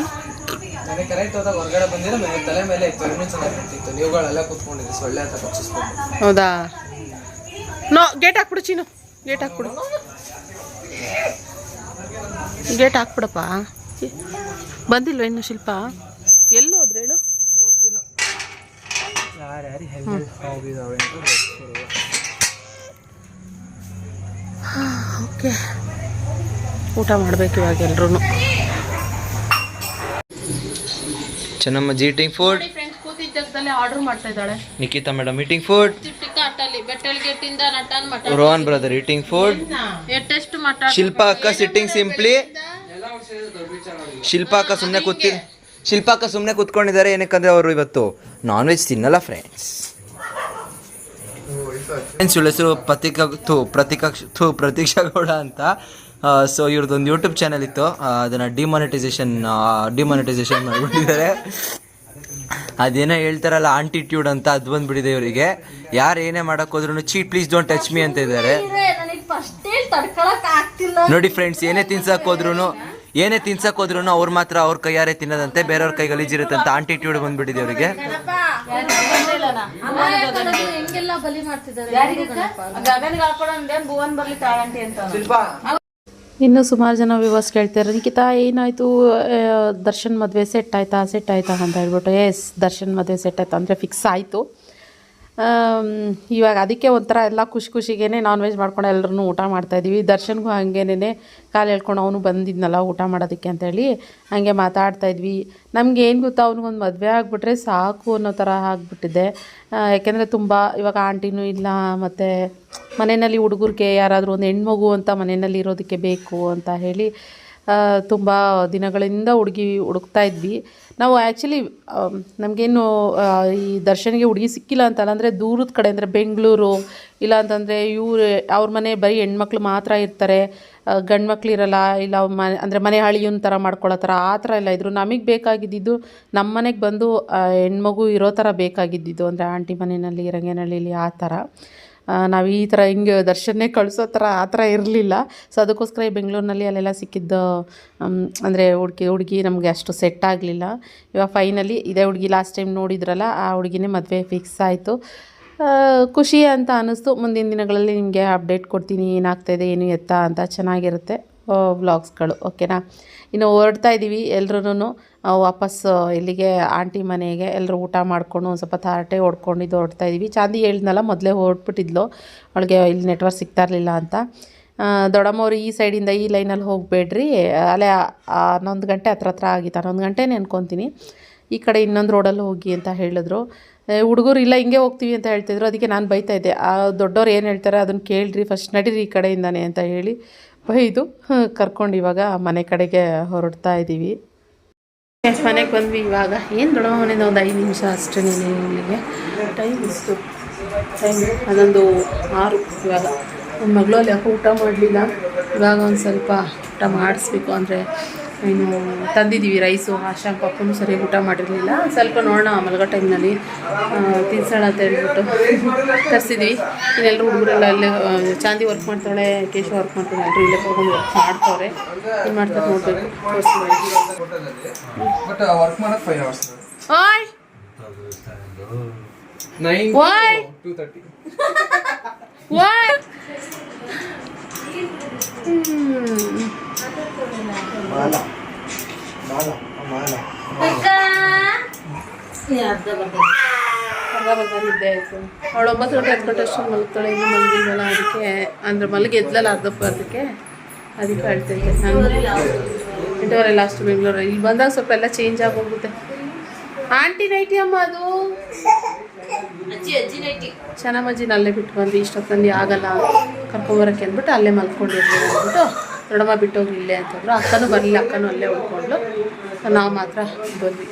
ನನಗೆ ಕರೆಕ್ಟ್ ಹೋದಾಗ ಹೊರಗಡೆ ಬಂದಿರೋ ನನಗೆ ತಲೆ ಮೇಲೆ ಇತ್ತು ಇನ್ನೂ ಚೆನ್ನಾಗಿ ಬರ್ತಿತ್ತು ನೀವುಗಳೆಲ್ಲ ಕೂತ್ಕೊಂಡಿದ್ದೆ ಸೊಳ್ಳೆ ಅಂತ ಕಚ್ಚಿಸ್ಕೊಂಡು ಹೌದಾ? ನೋ ಗೇಟ್ ಹಾಕ್ಬಿಡು ಚೀನು. ಗೇಟ್ ಹಾಕ್ಬಿಡು. ಗೇಟ್ ಹಾಕ್ಬಿಡಪ್ಪ. ಬಂದಿಲ್ವ ಇನ್ನು ಶಿಲ್ಪ? ಎಲ್ಲೋ ಹೋದ್ರೆ ಹೇಳು ಓಕೆ. ಊಟ ಮಾಡ್ಬೇಕು ಇವಾಗ ಎಲ್ರೂ Chennamma eating food friends order ಮಾಡ್ತಾ ಇದ್ದಾಳೆ. ನಿಖಿತಾ ಮೇಡಮ್ ಮೀಟಿಂಗ್ ಫುಡ್ ಇಂದ ನಟನ್ ರೋಹನ್ ಬ್ರದರ್ ಈಟಿಂಗ್ ಫುಡ್ ಶಿಲ್ಪಾಕ ಶಿಲ್ಪಾ ಅಕ್ಕ ಸಿಟ್ಟಿಂಗ್ ಸಿಂಪ್ಲಿ ಶಿಲ್ಪಾ ಅಕ್ಕ ಸುಮ್ಮನೆ ಕೂತಿ ಶಿಲ್ಪಾ ಅಕ್ಕ ಸುಮ್ಮನೆ ಕೂತ್ಕೊಂಡಿದ್ದಾರೆ. ಏನಕ್ಕಂದ್ರೆ ಅವರು ಇವತ್ತು ನಾನ್ ವೆಜ್ ತಿನ್ನಲ್ಲ ಫ್ರೆಂಡ್ಸ್ ಫ್ರೆಂಡ್ಸ್ ಇವಳ ಹೆಸರು ಪ್ರತೀಕ ಥೂ ಪ್ರತೀಕ ಥೂ ಪ್ರತೀಕ್ಷಾ ಗೌಡ ಅಂತ. ಸೊ ಇವ್ರದ್ದೊಂದು ಯೂಟ್ಯೂಬ್ ಚಾನಲ್ ಇತ್ತು. ಅದನ್ನು ಅದನ್ನ ಡಿಮಾನಿಟೈಸೇಷನ್ ಡಿಮಾನಿಟೈಸೇಷನ್ ಮಾಡಿಬಿಟ್ಟಿದ್ದಾರೆ. ಅದೇನೋ ಹೇಳ್ತಾರಲ್ಲ ಆಂಟಿಟ್ಯೂಡ್ ಅಂತ ಅದು ಬಂದ್ಬಿಟ್ಟಿದೆ ಇವರಿಗೆ. ಯಾರು ಏನೇ ಮಾಡಕ್ ಹೋದ್ರು cheat please don't touch me ಅಂತ ಇದ್ದಾರೆ. ನೋಡಿ ಫ್ರೆಂಡ್ಸ್ ಏನೇ ತಿನ್ಸಕ್ ಹೋದ್ರು ಏನೇ ತಿನ್ಸಕ್ ಹೋದ್ರು ಅವ್ರು ಮಾತ್ರ ಅವ್ರ ಕೈಯಾರೆ ತಿನ್ನದಂತೆ ಬೇರೆಯವ್ರ ಕೈ ಗಲೀಜಿರುತ್ತೆ ಅಂತ ಆಂಟಿಟ್ಯೂಡ್ ಬಂದ್ಬಿಟ್ಟಿದೆ ಅವರಿಗೆ ಹೆಂಗೆಲ್ಲ ಬಲಿ ಮಾಡ್ತಿದ್ದಾರೆ ಗಗನ್ಗೆ ಹಾಕೊಡಂದೆ ಭುವನ್ ಬರ್ಲಿ ತಾಳಂಟಿ ಅಂತ ಇನ್ನು ಸುಮಾರು ಜನ ವ್ಯೂವರ್ಸ್ ಕೇಳ್ತಾರೆ ನಿಖಿತಾ ಏನಾಯಿತು? ದರ್ಶನ್ ಮದುವೆ ಸೆಟ್ ಆಯ್ತಾ? ಸೆಟ್ ಆಯ್ತಾ? ಅಂತ ಹೇಳ್ಬಿಟ್ಟು ಎಸ್ ದರ್ಶನ್ ಮದುವೆ ಸೆಟ್ ಆಯ್ತಾ. ಅಂದರೆ ಫಿಕ್ಸ್ ಆಯಿತು. ಇವಾಗ ಅದಕ್ಕೆ ಒಂಥರ ಎಲ್ಲ ಖುಷಿ ಖುಷಿಗೇ ನಾನ್ ವೆಜ್ ಮಾಡ್ಕೊಂಡು ಎಲ್ಲರೂ ಊಟ ಮಾಡ್ತಾಯಿದ್ದೀವಿ ದರ್ಶನ್ಗೂ ಹಂಗೇನೆ ಕಾಲು ಹೇಳ್ಕೊಂಡು ಅವನು ಬಂದಿದ್ನಲ್ಲ ಊಟ ಮಾಡೋದಕ್ಕೆ ಅಂತೇಳಿ ಹಾಗೆ ಮಾತಾಡ್ತಾ ಇದ್ವಿ. ನಮ್ಗೆ ಏನು ಗೊತ್ತಾ ಅವ್ನಿಗೊಂದು ಮದುವೆ ಆಗಿಬಿಟ್ರೆ ಸಾಕು ಅನ್ನೋ ಥರ ಆಗಿಬಿಟ್ಟಿದೆ. ಯಾಕೆಂದರೆ ತುಂಬ ಇವಾಗ ಆಂಟಿನೂ ಇಲ್ಲ, ಮತ್ತು ಮನೆಯಲ್ಲಿ ಹುಡುಗರಿಗೆ ಯಾರಾದರೂ ಒಂದು ಹೆಣ್ಮಗು ಅಂತ ಮನೆಯಲ್ಲಿ ಇರೋದಕ್ಕೆ ಬೇಕು ಅಂತ ಹೇಳಿ ತುಂಬ ದಿನಗಳಿಂದ ಹುಡುಗಿ ಹುಡುಕ್ತಾ ಇದ್ವಿ. ನಾವು ಆ್ಯಕ್ಚುಲಿ ನಮಗೇನು ಈ ದರ್ಶನ್ಗೆ ಹುಡುಗಿ ಸಿಕ್ಕಿಲ್ಲ ಅಂತಲ್ಲ ಅಂದರೆ ದೂರದ ಕಡೆ ಅಂದರೆ ಬೆಂಗಳೂರು, ಇಲ್ಲ ಅಂತಂದರೆ ಇವ್ರು, ಅವ್ರ ಮನೆ ಬರೀ ಹೆಣ್ಮಕ್ಳು ಮಾತ್ರ ಇರ್ತಾರೆ. ಗಂಡು ಮಕ್ಳು ಇರಲ್ಲ, ಇಲ್ಲ ಮನೆ, ಅಂದರೆ ಮನೆ ಹಳಿಯನ್ ಥರ ಮಾಡ್ಕೊಳ್ಳೋ ಥರ ಆ ಥರ ಎಲ್ಲ ಇದ್ದರು ನಮಗೆ ಬೇಕಾಗಿದ್ದಿದ್ದು ನಮ್ಮ ಮನೆಗೆ ಬಂದು ಹೆಣ್ಮಗು ಇರೋ ಥರ ಬೇಕಾಗಿದ್ದಿದ್ದು, ಅಂದರೆ ಆಂಟಿ ಮನೆಯಲ್ಲಿ, ರಂಗೇನಹಳ್ಳಿಲಿ ಆ ಥರ ನಾವು ಈ ಥರ ಹಿಂಗೆ ದರ್ಶನೇ ಕಳಿಸೋ ಥರ ಆ ಥರ ಇರಲಿಲ್ಲ. ಸೊ ಅದಕ್ಕೋಸ್ಕರ ಈ ಬೆಂಗಳೂರಿನಲ್ಲಿ ಅಲ್ಲೆಲ್ಲ ಸಿಕ್ಕಿದ್ದು ಅಂದರೆ ಹುಡುಗಿ ಹುಡುಗಿ ನಮಗೆ ಅಷ್ಟು ಸೆಟ್ ಆಗಲಿಲ್ಲ. ಇವಾಗ ಫೈನಲಿ ಇದೇ ಹುಡುಗಿ ಲಾಸ್ಟ್ ಟೈಮ್ ನೋಡಿದ್ರಲ್ಲ, ಆ ಹುಡುಗಿನೇ ಮದುವೆ ಫಿಕ್ಸ್ ಆಯಿತು. ಖುಷಿ ಅಂತ ಅನ್ನಿಸ್ತು. ಮುಂದಿನ ದಿನಗಳಲ್ಲಿ ನಿಮಗೆ ಅಪ್ಡೇಟ್ ಕೊಡ್ತೀನಿ ಏನಾಗ್ತಾಯಿದೆ ಏನು ಎತ್ತ ಅಂತ ಚೆನ್ನಾಗಿರುತ್ತೆ ವ್ಲಾಗ್ಸ್ಗಳು ಓಕೆನಾ ಇನ್ನು ಹೊರಡ್ತಾ ಇದ್ದೀವಿ ಎಲ್ರೂ ವಾಪಸ್ ಇಲ್ಲಿಗೆ ಆಂಟಿ ಮನೆಗೆ ಎಲ್ಲರೂ ಊಟ ಮಾಡಿಕೊಂಡು ಒಂದು ಸ್ವಲ್ಪ ತಾರಟೆ ಇದು ಹೊರಡ್ತಾ ಇದ್ದೀವಿ ಚಾಂದಿ ಹೇಳಿದ್ನಲ್ಲ, ಮೊದಲೇ ಹೊರಟ್ಬಿಟ್ಟಿದ್ಲು. ಅವಳಿಗೆ ಇಲ್ಲಿ ನೆಟ್ವರ್ಕ್ ಸಿಗ್ತಾ ಇರಲಿಲ್ಲ ಅಂತ. ದೊಡ್ಡಮ್ಮವ್ರು ಈ ಸೈಡಿಂದ ಈ ಲೈನಲ್ಲಿ ಹೋಗಬೇಡ್ರಿ. ಅಲ್ಲೇ ಹನ್ನೊಂದು ಗಂಟೆ ಹತ್ರ ಹತ್ರ ಆಗಿತ್ತು. ಹನ್ನೊಂದು ಗಂಟೆನೇ ಅನ್ಕೊತೀನಿ. ಈ ಕಡೆ ಇನ್ನೊಂದು ರೋಡಲ್ಲಿ ಹೋಗಿ ಅಂತ ಹೇಳಿದ್ರು. ಹುಡುಗರು ಇಲ್ಲ, ಹಿಂಗೆ ಹೋಗ್ತೀವಿ ಅಂತ ಹೇಳ್ತಿದ್ರು. ಅದಕ್ಕೆ ನಾನು ಬೈತಾ ಇದ್ದೆ. ಆ, ದೊಡ್ಡವ್ರು ಏನು ಹೇಳ್ತಾರೆ ಅದನ್ನು ಕೇಳ್ರಿ ಫಸ್ಟ್ ನಡೀರಿ ಈ ಕಡೆಯಿಂದಾನೆ ಅಂತ ಹೇಳಿ. ಬೈದು ಕರ್ಕೊಂಡು ಇವಾಗ ಮನೆ ಕಡೆಗೆ ಹೊರಡ್ತಾ ಇದ್ದೀವಿ ಮನೆಗೆ ಬಂದ್ವಿ ಇವಾಗ. ಏನು ದೊಡ್ಡಮ್ಮ ಮನೆಯಿಂದ ಒಂದು ಐದು ನಿಮಿಷ ಅಷ್ಟೇ ಇಲ್ಲಿಗೆ. ಟೈಮ್ ಇಷ್ಟು ಟೈಮ್ ಅದೊಂದು ಆರು ಇವಾಗ. ನನ್ನ ಮಗಳು ಅಲ್ಲಿ ಯಾಕೋ ಊಟ ಮಾಡಲಿಲ್ಲ. ಇವಾಗ ಒಂದು ಸ್ವಲ್ಪ ಊಟ ಮಾಡಿಸ್ಬೇಕು ಅಂದರೆ ಏನು ತಂದಿದ್ದೀವಿ ರೈಸು ಆಶಾಂಕ್ ಪಪ್ಪನು ಸರಿಯಾಗಿ ಊಟ ಮಾಡಿರಲಿಲ್ಲ. ಸ್ವಲ್ಪ ನೋಡೋಣ ಮಲಗೋ ಟೈಮ್ನಲ್ಲಿ ತಿನ್ಸೋಣ ಅಂತ ಹೇಳ್ಬಿಟ್ಟು ತರಿಸಿದ್ವಿ. ಇನ್ನೆಲ್ಲರೂ ಹುಡುಗರೆಲ್ಲ ಅಲ್ಲೇ ಚಾಂದಿ ವರ್ಕ್ ಮಾಡ್ತಾಳೆ ಕೇಶ ವರ್ಕ್ ಮಾಡ್ತಾಳೆ ಎಲ್ಲರೂ ಇಲ್ಲೇ ಹೋಗ್ಕೊಂಡು ವರ್ಕ್ ಮಾಡ್ತಾವ್ರೆ. ಏನು ಮಾಡ್ತಾರೆ ನೋಡಬೇಕು ಓಯ್! ಓಯ್! ಓಯ್! ಅರ್ಧ ಬರ್ಧ ನಿದ್ದೆ ಆಯಿತು. ಅವಳು ಒಂಬತ್ತು ಗಂಟೆ ಹತ್ತು ಗಂಟೆ ಅಷ್ಟೊಂದು ಮಲಗ್ತಾಳೆ, ಇನ್ನೂ ಮಲಗಿಲ್ವಲ್ಲ ಅದಕ್ಕೆ. ಅಂದ್ರೆ ಮಲಗಿ ಎದ್ಲಲ್ಲ ಅರ್ಧಪ್ಪ ಅದಕ್ಕೆ ಅದಕ್ಕೆ ಹೇಳ್ತಿದ್ದೆ ನಾನು ಎಂಟೂವರೆ ಲಾಸ್ಟ್ ಬೆಂಗಳೂರಲ್ಲಿ ಇಲ್ಲಿ ಬಂದಾಗ ಸ್ವಲ್ಪ ಎಲ್ಲ ಚೇಂಜ್ ಆಗೋಗುತ್ತೆ ಆಂಟಿ ನೈಟಿ ಅಮ್ಮ ಅದು? ಅಜ್ಜಿ ಅಜ್ಜಿ ನೈಟಿ. ಚೆನ್ನಾಮಜ್ಜಿನ ಅಲ್ಲೇ ಬಿಟ್ಟು ಬಂದ್ವಿ ಇಷ್ಟೊತ್ತಲ್ಲಿ ಆಗಲ್ಲ ಕರ್ಕೊಂಬರಕ್ಕೆ ಅಂದ್ಬಿಟ್ಟು ಅಲ್ಲೇ ಮಲ್ಕೊಂಡಿರ್ಲಿ ಅಂದ್ಬಿಟ್ಟು ದೊಡ್ಡಮ್ಮ ಬಿಟ್ಟೋಗಿ ಇಲ್ಲೇ ಅಂತಂದ್ರು ಅಕ್ಕನೂ ಬರಲಿಲ್ಲ ಅಕ್ಕನೂ ಅಲ್ಲೇ ಉಳ್ಕೊಂಡ್ಲು ನಾವು ಮಾತ್ರ ಬಂದ್ವಿ.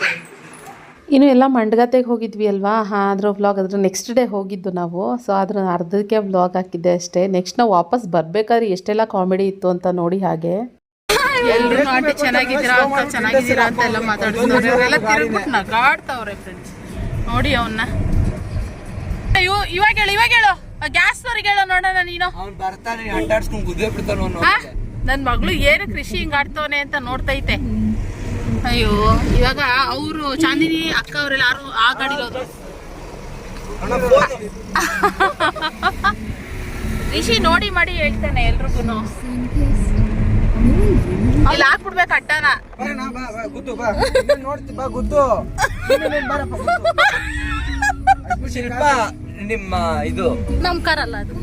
ಇನ್ನು ಎಲ್ಲ ಮಂಡ್ಗತೆಗೆ ಹೋಗಿದ್ವಿ ಅಲ್ವಾ? ಹಾಂ ಅದ್ರ ವ್ಲಾಗ್ ಅದ್ರ ನೆಕ್ಸ್ಟ್ ಡೇ ಹೋಗಿದ್ದು ನಾವು. ಸೊ ಅದ್ರ ಅರ್ಧಕ್ಕೆ ವ್ಲಾಗ್ ಹಾಕಿದ್ದೆ ಅಷ್ಟೇ. ನೆಕ್ಸ್ಟ್ ನಾವು ವಾಪಸ್ ಬರಬೇಕಾದ್ರೆ ಎಷ್ಟೆಲ್ಲ ಕಾಮಿಡಿ ಇತ್ತು ಅಂತ ನೋಡಿ ಹಾಗೆ. ಎಲ್ಲರೂ ಆಂಟಿ ಚೆನ್ನಾಗಿದ್ದೀರಾ ಅಂತ ಚೆನ್ನಾಗಿದ್ದೀರಾ ಅಂತ ಎಲ್ಲ ಮಾತಾಡ್ತಿದ್ದಾರೆ ಅವರೆಲ್ಲ ತಿರುಗ್ಬಿಟ್ಟು ನಗಾಡ್ತಾವ್ರೆ ಫ್ರೆಂಡ್ಸ್ ನೋಡಿ ಅವನ್ನ ಅಯ್ಯೋ ಇವಾಗ ಹೇಳು ಇವಾಗ ಹೇಳು. ಗ್ಯಾಸ್ ಅವ್ರಿಗೆ ಹೇಳೋ ನೋಡೋಣ ನೀನು? ನನ್ ಮಗಳು ಏನು ಕೃಷಿ ಹಿಂಗ್ ಆಡ್ತವನೆ ಅಂತ ನೋಡ್ತೈತೆ. ಅಯ್ಯೋ ಇವಾಗ ಅವರು ಚಾಂದಿನಿ ಅಕ್ಕ ಅವರೆಲ್ಲ ಯಾರು ಆ ಗಾಡಿಲಿ ಹೋದ್ರು? ರಿಷಿ ನೋಡಿ ಮಾಡಿ ಹೇಳ್ತಾನೆ ಎಲ್ರಿಗೂ ಇಲ್ಲಿ ಹಾಕ್ಬಿಡ್ಬೇಕು ಅಡ್ಡನ ಗುದ್ದು ಬಾ. ನೋಡ್ತಿ ಬಾ ಗುದ್ದು. ಶಿಲ್ಪ ನಿಮ್ಮ ಇದು. ನಮ್ ಕಾರಲ್ಲ ಅದು.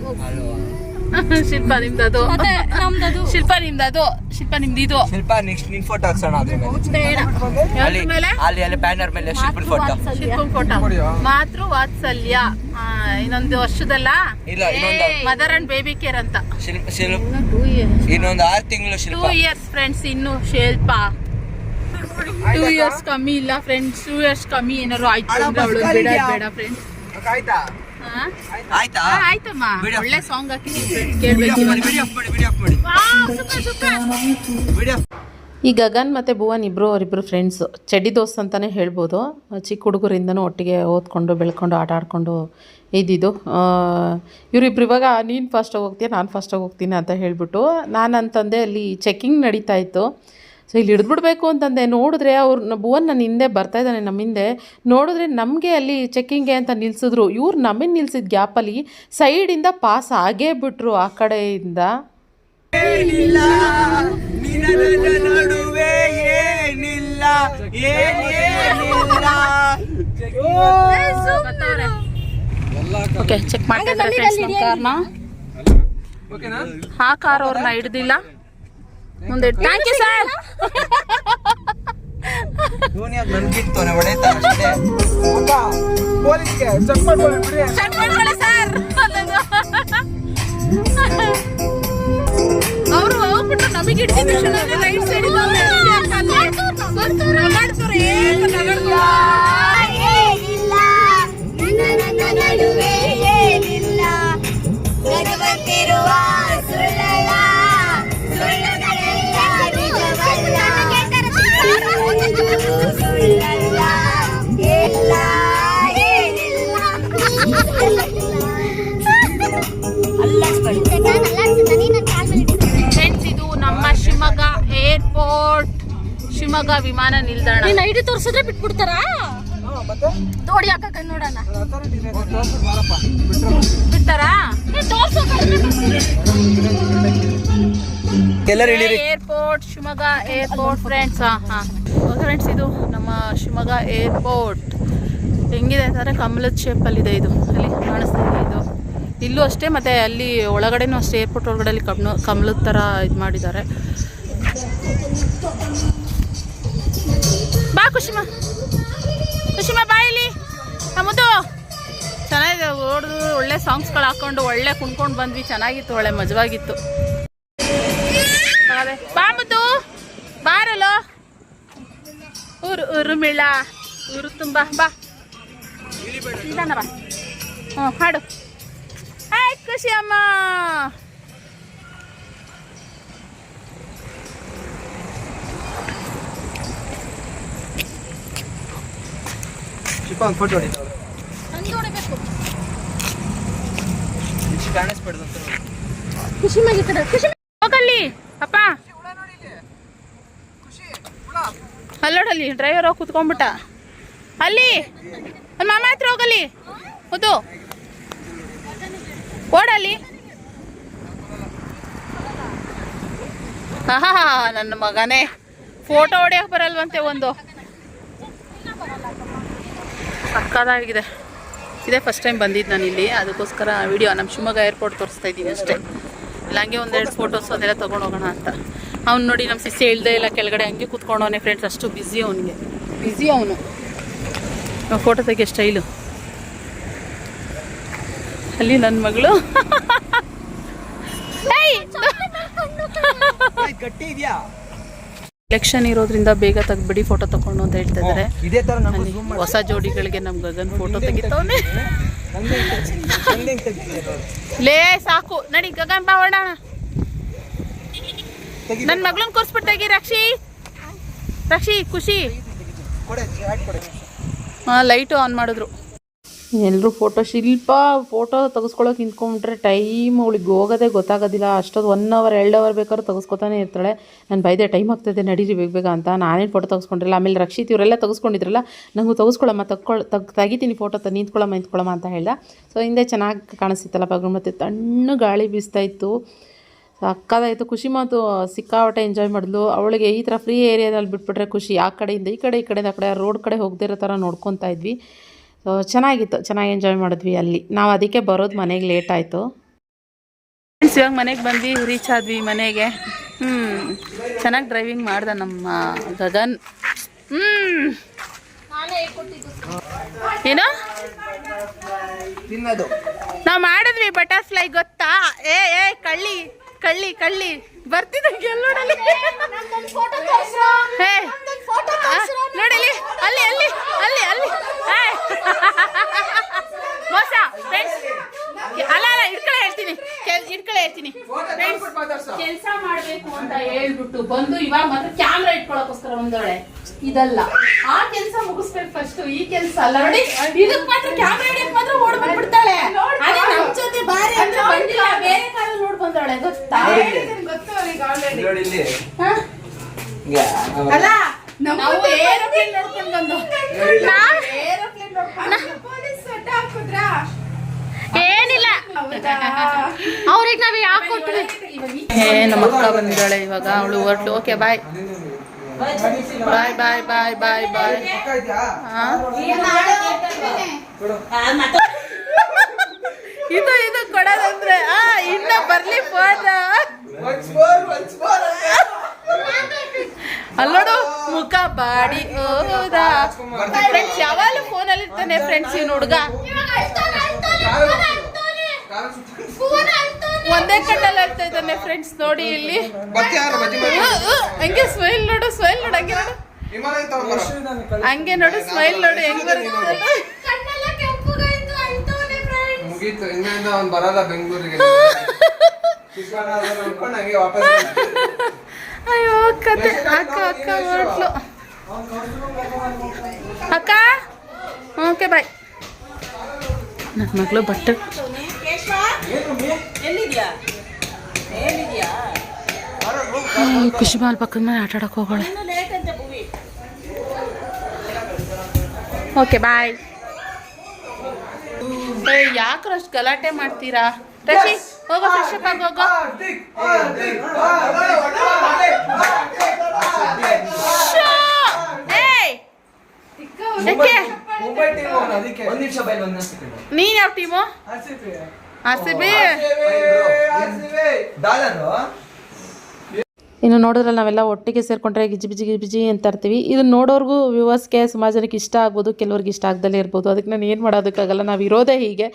ಶಿಲ್ಪ ನಿಮ್ದದು. ಮತ್ತೆ ನಮ್ದದು. ಶಿಲ್ಪ ನಿಮ್ದದು. ಶಿಲ್ಪ ನಿಮ್ದಿದು. ಇದು ಶಿಲ್ಪ ನೆಕ್ಸ್ಟ್ ನಿನ್ ಫೋಟೋ ಹಾಕ್ಸೋಣ ಅದ್ರ ಮೇಲೆ. ಬೇಡ. ಅಲ್ಲಿ ಅಲ್ಲಿ ಅಲ್ಲಿ ಬ್ಯಾನರ್ ಮೇಲೆ ಶಿಲ್ಪನ್ ಫೋಟೋ ಶಿಲ್ಪನ್ ಫೋಟೋ ಮಾತೃ ವಾತ್ಸಲ್ಯ. ಇನ್ನೊಂದು ವರ್ಷದಲ್ಲ? ಇಲ್ಲ ಇನ್ನೊಂದು. ಮದರ್ ಅಂಡ್ ಬೇಬಿ ಕೇರ್ ಅಂತ. ಶಿಲ್ಪ ಶಿಲ್ಪ. ಇನ್ನೊಂದು ಆರು ತಿಂಗಳು ಟೂ ಶಿಲ್ಪ ಇಯರ್ಸ್ ಫ್ರೆಂಡ್ಸ್ ಇನ್ನು ಶಿಲ್ಪ. ಟೂ ಇಯರ್ಸ್ ಕಮ್ಮಿ ಇಲ್ಲ ಫ್ರೆಂಡ್ಸ್ ಟೂ ಇಯರ್ಸ್ ಕಮ್ಮಿ ಏನಾದ್ರು ಆಯ್ತು. ಅಂದ್ರೆ ಅವಳು ಬೇಡ ಬೇಡ ಫ್ರೆಂಡ್ಸ್ ಆಯ್ತಾ? ಆಯ್ತಾ? ಆಯ್ತಮ್ಮ. ಬಿಡಿ. ಒಳ್ಳೆ ಸಾಂಗ್ ಹಾಕಿ ಫ್ರೆಂಡ್ಸ್ ಕೇಳ್ಬೇಕು ವಿಡಿಯೋ ಮಾಡಿ ವಿಡಿಯೋ ಮಾಡಿ ವಿಡಿಯೋ ಈ ಗಗನ್ ಮತ್ತು ಭುವನ್ ಇಬ್ಬರು ಅವರಿಬ್ರು ಫ್ರೆಂಡ್ಸು ಚಡ್ಡಿ ದೋಸ್ತ್ ಅಂತಲೇ ಹೇಳ್ಬೋದು. ಚಿಕ್ಕ ಹುಡುಗರಿಂದನೂ ಒಟ್ಟಿಗೆ ಓದ್ಕೊಂಡು ಬೆಳ್ಕೊಂಡು ಆಟ ಆಡ್ಕೊಂಡು ಇದ್ದಿದ್ದು. ಇವರಿಬ್ರು ಇವಾಗ ನೀನು ಫಸ್ಟಾಗಿ ಹೋಗ್ತೀಯ ನಾನು ಫಸ್ಟಾಗಿ ಹೋಗ್ತೀನಿ ಅಂತ ಹೇಳಿಬಿಟ್ಟು ನಾನು ಅಂತಂದೆ ಅಲ್ಲಿ ಚೆಕ್ಕಿಂಗ್ ನಡೀತಾ ಇತ್ತು. ಸೊ ಇಲ್ಲಿ ಹಿಡಿದ್ಬಿಡ್ಬೇಕು ಅಂತಂದೆ. ನೋಡಿದ್ರೆ ಅವ್ರು ಭುವನ್ ನನ್ನ ಹಿಂದೆ ಬರ್ತಾ ಇದ್ದಾನೆ ನಮ್ಮ ಹಿಂದೆ. ನೋಡಿದ್ರೆ ನಮಗೆ ಅಲ್ಲಿ ಚೆಕ್ಕಿಂಗ್ಗೆ ಅಂತ ನಿಲ್ಸಿದ್ರು. ಇವ್ರು ನಮಗೆ ನಿಲ್ಸಿದ ಗ್ಯಾಪಲ್ಲಿ ಸೈಡಿಂದ ಪಾಸ್ ಆಗೇ ಬಿಟ್ರು ಆ ಕಡೆಯಿಂದ. ನಡುವೆ ಏನಿಲ್ಲ ಏನೇನಿಲ್ಲ ಓಕೆ ಚೆಕ್ ಫ್ರೆಂಡ್ಸ್ ನಮ್ಮ ಕಾರ್ನ. ಆ ಕಾರ್ ಅವ್ರನ್ನ ಹಿಡ್ದಿಲ್ಲ. ಮುಂದೆ ಥ್ಯಾಂಕ್ ಯು ಸರ್ ಯೂನಿಯಾಗ ನನ್ಗಿತ್ತು ಹೊಡೆತ ಅಷ್ಟೇ. ಚೆಕ್ ಮಾಡ್ಕೊಳ್ಳಿ ಸರ್ ಅವರು ಹೋಗ್ಬಿಟ್ಟು ನಮಗೆ ರೈಟ್ ಸೈಡ್ ನಡುವೆ ಏನಿಲ್ಲ. ಶಿವಮೊಗ್ಗ ವಿಮಾನ ನಿಲ್ದಾಣ. ನೀನ್ ಐಡಿ ತೋರ್ಸಿದ್ರೆ ಬಿಟ್ಬಿಡ್ತಾರಾ? ನೋಡಿ ಅಕ್ಕ ನೋಡೋಣ. ಬಿಡ್ತಾರಾ? ಏರ್ಪೋರ್ಟ್ ಶಿವಮೊಗ್ಗ ಏರ್ಪೋರ್ಟ್ ಫ್ರೆಂಡ್ಸ್ ಹಾಂ. ಫ್ರೆಂಡ್ಸ್ ಇದು ನಮ್ಮ ಶಿವಮೊಗ್ಗ ಏರ್ಪೋರ್ಟ್. ಹೆಂಗಿದೆ ಅಂತಂದರೆ ಕಮಲದ ಶೇಪಲ್ಲಿದೆ ಇದು. ಅಲ್ಲಿ ಕಾಣಿಸ್ತಾ ಇದೆ ಇದು. ಇಲ್ಲೂ ಅಷ್ಟೇ ಮತ್ತೆ ಅಲ್ಲಿ ಒಳಗಡೆನೂ ಅಷ್ಟೇ ಏರ್ಪೋರ್ಟ್ ಒಳಗಡೆ ಅಲ್ಲಿ ಕಮ್ ಕಮಲದ ಥರ ಇದು ಮಾಡಿದ್ದಾರೆ. ಬಾ ಖುಷಿಮಾ ಬಾಯಿಲಿ ನಮ್ಮದು ಚೆನ್ನಾಗಿದೆ ಓಡ್ದು ಒಳ್ಳೆ ಸಾಂಗ್ಸ್ಗಳು ಹಾಕೊಂಡು ಒಳ್ಳೆ ಕುಣ್ಕೊಂಡು ಬಂದ್ವಿ. ಚೆನ್ನಾಗಿತ್ತು, ಒಳ್ಳೆ ಮಜವಾಗಿತ್ತು. ಅದೇ. ಬಾ ಮುದ್ದು. ಬಾರಲೋ ಊರು ಊರು ಮಿಳ. ಊರು ತುಂಬ. ಬಾ. ನಿಧಾನ ಬಾ. ಹ್ಞೂ ಹಾಡು. ಆಯ್ತು ಖುಷಿ ಅಮ್ಮ ಶಿಲ್ಪ ಒಂದು ಫೋಟೋ ಹೊಡಿ ಖುಷಿ ಮ್ಯಾಗೆ ಕಡೆ ಖುಷಿ ಹೋಗಲ್ಲಿ ಅಪ್ಪ. ಅಲ್ಲೋಡಲ್ಲಿ ಡ್ರೈವರ್ ಹೋಗಿ ಕುತ್ಕೊಂಡ್ಬಿಟ್ಟ. ಅಲ್ಲಿ ಅಲ್ಲಿ ಮಾಮ ಹತ್ರ ಹೋಗಲ್ಲಿ. ಹೌದು ಓಡಲ್ಲಿ. ಹಾ ನನ್ನ ಮಗನೇ. ಫೋಟೋ ಹೊಡಿಯೋಕೆ ಬರಲ್ವಂತೆ ಒಂದು. ಸಕ್ಕದಾಗಿದೆ ಇದೇ ಫಸ್ಟ್ ಟೈಮ್ ಬಂದಿದ್ದು ನಾನು ಇಲ್ಲಿ ಅದಕ್ಕೋಸ್ಕರ ವಿಡಿಯೋ ನಮ್ಮ ಶಿವಮೊಗ್ಗ ಏರ್ಪೋರ್ಟ್ ತೋರಿಸ್ತಾ ಇದ್ದೀನಿ ಅಷ್ಟೇ. ಇಲ್ಲ ಹಂಗೆ ಒಂದೆರಡು ಫೋಟೋಸ್ ಅದೆಲ್ಲ ತೊಗೊಂಡು ಹೋಗೋಣ ಅಂತ. ಅವ್ನು ನೋಡಿ ನಮ್ಮ ಸಿಸಿ ಇಳ್ದೆ ಇಲ್ಲ ಕೆಳಗಡೆ ಹಂಗೆ ಕೂತ್ಕೊಂಡವನೆ ಫ್ರೆಂಡ್ಸ್ ಅಷ್ಟು ಬ್ಯುಸಿ ಅವನಿಗೆ. ಬ್ಯುಸಿ ಅವನು. ಫೋಟೋ ತೆಗಿಯೋ ಸ್ಟೈಲು ಅಲ್ಲಿ ನನ್ನ ಮಗಳು. ಗಟ್ಟಿ ಇದೆಯಾ? ಎಲೆಕ್ಷನ್ ಇರೋದ್ರಿಂದ ಬೇಗ ತೆಗ್ಬಿಡಿ ಫೋಟೋ ತಗೊಂಡು ಅಂತ ಹೇಳ್ತಾ ಇದ್ದಾರೆ. ಹೊಸ ಜೋಡಿಗಳಿಗೆ ನಮ್ ಗಗನ್ ಫೋಟೋ ತೆಗಿತಾವನೆ. ಲೇ ಸಾಕು. ನಡಿ ಗಗನ್ ಬಾ ನನ್ ನನ್ನ ಮಗಳನ್ನ ರಕ್ಷಿ. ರಕ್ಷಿ ಖುಷಿ. ಲೈಟು ಆನ್ ಮಾಡಿದ್ರು. ಎಲ್ಲರೂ ಫೋಟೋ ಶಿಲ್ಪ ಫೋಟೋ ತೆಗೆಸ್ಕೊಳ್ಳೋಕೆ ನಿಂತ್ಕೊಂಡ್ಬಿಟ್ರೆ ಟೈಮ್ ಅವಳಿಗೆ ಹೋಗೋದೆ ಗೊತ್ತಾಗೋದಿಲ್ಲ. ಅಷ್ಟೊಂದು ಒನ್ ಅವರ್ ಎರಡು ಅವರ್ ಬೇಕಾದ್ರೂ ತೆಗೆಸ್ಕೊತಾನೆ ಇರ್ತಾಳೆ. ನಾನು ಬೈದೆ ಟೈಮ್ ಆಗ್ತದೆ ನಡೀರಿ ಬೇಗ ಬೇಗ ಅಂತ. ನಾನೇನು ಫೋಟೋ ತೆಗೆಸ್ಕೊಂಡಿರಲ್ಲ, ಆಮೇಲೆ ರಕ್ಷಿತ್ ಇವರೆಲ್ಲ ತೆಗೆಸ್ಕೊಂಡಿದ್ರಲ್ಲ ನನಗೂ ತೆಗೆಸ್ಕೊಳ್ಳಮ್ಮ ತಗೊಳ್ ತಗ್, ತೆಗಿತೀನಿ ಫೋಟೋ ತ ನಿಂತ್ಕೊಳ್ಳಮ್ಮ ನಿಂತ್ಕೊಳ್ಳಮ್ಮ ಅಂತ ಹೇಳ್ದೆ. ಸೊ ಹಿಂದೆ ಚೆನ್ನಾಗಿ ಕಾಣಿಸ್ತಿತ್ತಲ್ಲ ಬಗ್ಗೆ ಮತ್ತು ತಣ್ಣು ಗಾಳಿ ಬೀಸ್ತಾ ಇತ್ತು. ಸಕ್ಕದಾಯಿತು ಖುಷಿ ಮಾತು, ಸಿಕ್ಕಾಪಟ್ಟೆ ಎಂಜಾಯ್ ಮಾಡಿದ್ಲು. ಅವಳಿಗೆ ಈ ಥರ ಫ್ರೀ ಏರಿಯಾದಲ್ಲಿ ಬಿಟ್ಬಿಟ್ರೆ ಖುಷಿ. ಆ ಕಡೆಯಿಂದ, ಈ ಕಡೆ, ಈ ಕಡೆಯಿಂದ, ಆ ಕಡೆ ರೋಡ್ ಕಡೆ ಹೋಗದೇ ಇರೋ ಥರ ನೋಡ್ಕೊತಾ ಇದ್ವಿ. ಸೊ ಚೆನ್ನಾಗಿತ್ತು. ಚೆನ್ನಾಗಿ ಎಂಜಾಯ್ ಮಾಡಿದ್ವಿ ಅಲ್ಲಿ. ನಾವು ಅದಕ್ಕೆ ಬರೋದು ಮನೆಗೆ ಲೇಟ್ ಆಯಿತು. ಫ್ರೆಂಡ್ಸ್ ಇವಾಗ ಮನೆಗೆ ಬಂದು ರೀಚ್ ಆದ್ವಿ ಮನೆಗೆ. ಹ್ಞೂ ಚೆನ್ನಾಗಿ ಡ್ರೈವಿಂಗ್ ಮಾಡ್ದೆ ನಮ್ಮ ಗಗನ್. ಹ್ಞೂ ಏನು? ತಿನ್ನೋದು. ನಾವು ಮಾಡಿದ್ವಿ ಬಟರ್ಫ್ಲೈ ಗೊತ್ತಾ? ಏ ಏ ಕಳ್ಳಿ ಕಳ್ಳಿ ಕಳ್ಳಿ. ಬರ್ತಿದ್ದ ಗೆಲ್ಲೋಡಲ್ಲಿ ಹೇ ಆ, ನೋಡಲಿ ಅಲ್ಲಿ ಅಲ್ಲಿ ಅಲ್ಲಿ ಅಲ್ಲಿ ಏ. ಮೋಸ ಫ್ರೆಂಡ್ಸ್ ಅಲ್ಲ ಅಲ್ಲ ಇಟ್ಕೊಳ್ಳೆ ಹೇಳ್ತೀನಿ ಇಟ್ಕೊಳ್ಳೆ ಹೇಳ್ತೀನಿ ಕೆಲಸ ಮಾಡ್ಬೇಕು ಅಂತ ಹೇಳ್ಬಿಟ್ಟು ಬಂದು ಇವಾಗ ಮಾತ್ರ ಕ್ಯಾಮ್ರಾ ಇಟ್ಕೊಳಕೋಸ್ಕರ ಒಂದೊಳೆ ಇದಲ್ಲ. ಆ ಕೆಲಸ ಮುಗಿಸ್ಬೇಕು ಫಸ್ಟ್ ಈ ಕೆಲಸ ಅಲ್ಲ. ನೋಡಿ ಇದಕ್ ಮಾತ್ರ ಕ್ಯಾಮ್ರಾ ಹಿಡಿಯಕ್ ಮಾತ್ರ ಓಡ್ ಬಂದ್ಬಿಡ್ತಾಳೆ. ಅದೇ ನಮ್ ಜೊತೆ ಬಾರಿ ಅಂದ್ರೆ ಬಂದಿಲ್ಲ. ಬೇರೆ ಕಾಲ ನೋಡ್ ಬಂದವಳೆ ಗೊತ್ತಾ? ನೋಡಿ ಇಲ್ಲಿ. ಹಾ? ಹಿಂಗೆ. ಅಲ್ಲ ನಾವು ಏರೋಪ್ಲೇನ್ ನೋಡ್ಕೊಂಡು ಬಂದು. ಏನಿಲ್ಲ. ಅವ್ರಿಗೆ ನಾವ್ ಯಾಕೆ ನಮ್ಮ ಅಕ್ಕ ಬಂದಿದ್ದಾಳೆ ಇವಾಗ. ಅವಳು ಹೊರಟು. Okay bye bye bye bye bye bye? ಇದು ಇದು ಕೊಡೋದಂದ್ರೆ, ಆ, ಇನ್ನ ಬರ್ಲಿ ಫೋನ್. ಅಲ್ಲೋಡು ಮುಖ ಬಾಡಿ ಹೋದ? ಫ್ರೆಂಡ್ಸ್ ಯಾವಾಗಲೂ ಫೋನಲ್ಲಿ ಇರ್ತಾನೆ ಫ್ರೆಂಡ್ಸ್ ಇವ್ನು ಹುಡುಗ. ಒಂದೇ ಕಟ್ಟಲ್ಲಿ ಆಗ್ತಾ ಇದ್ದಾನೆ ಫ್ರೆಂಡ್ಸ್ ನೋಡಿ ಇಲ್ಲಿ. ಹಂಗೆ ಸ್ಮೈಲ್ ನೋಡು ಸ್ಮೈಲ್ ನೋಡು ಹಂಗೆ ನೋಡು. ಹಂಗೆ ನೋಡು ಸ್ಮೈಲ್ ನೋಡು ಹೆಂಗ್ ಬರಲ್ಲ ಬೆಂಗಳೂರಿಗೆ. ಅಯ್ಯೋ ಕತೆ ಅಕ್ಕ ಅಕ್ಕ ಹೊರಟ್ಲು ಅಕ್ಕ ಓಕೆ ಬಾಯ್ ನನ್ನ ಮಗಳು ಬಟ್ಟೆ ಖುಷಿ ಬಾಲ್ ಪಕ್ಕದ ಮೇಲೆ ಆಟ ಆಡಕ್ಕೆ ಹೋಗೋಣ ಲೇಟ್ ಅಂತ ಭೂಮಿ. ಓಕೆ ಬಾಯ್ ಯಾಕ್ರ ಅಷ್ಟು ಗಲಾಟೆ ಮಾಡ್ತೀರಾ? ರಶಿ ಹೋಗೋ ಫ್ರೆಶ್ ಅಪ್ ಆಗಿ ಹೋಗೋ. ನೀನ್ ಯಾವ ಟೀಮು ಇನ್ನು ನೋಡಿದ್ರೆ ನಾವೆಲ್ಲ ಒಟ್ಟಿಗೆ ಸೇರ್ಕೊಂಡ್ರೆ ಗಿಜಿ ಬಿಜಿ ಗಿಜಿ ಬಿಜಿ ಅಂತ ಇರ್ತೀವಿ. ಇದನ್ನ ನೋಡೋರ್ಗೂ ವ್ಯೂವರ್ಸ್ಗೆ ಸುಮಾರು ಜನಕ್ಕೆ ಇಷ್ಟ ಆಗ್ಬೋದು ಕೆಲವ್ರಿಗೆ ಇಷ್ಟ ಆಗ್ದಲೇ ಇರ್ಬೋದು. ಅದಕ್ಕೆ ನಾನು ಏನು ಮಾಡೋದಕ್ಕಾಗಲ್ಲ ನಾವು ಇರೋದೇ ಹೀಗೆ.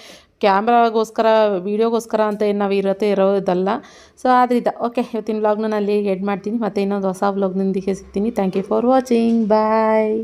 ಕ್ಯಾಮ್ರಾಗೋಸ್ಕರ ವೀಡಿಯೋಗೋಸ್ಕರ ಅಂತ ಏನು ನಾವು ಇರೋದೇ ಇರೋದಲ್ಲ. ಸೊ ಆದ್ರಿಂದ ಓಕೆ ಇವತ್ತಿನ ವ್ಲಾಗ್ನ ನಾನು ಅಲ್ಲಿ ಎಡ್ ಮಾಡ್ತೀನಿ. ಮತ್ತು ಇನ್ನೊಂದು ಹೊಸ ವ್ಲಾಗ್ನೊಂದಿಗೆ ಸಿಗ್ತೀನಿ. Thank you for watching bye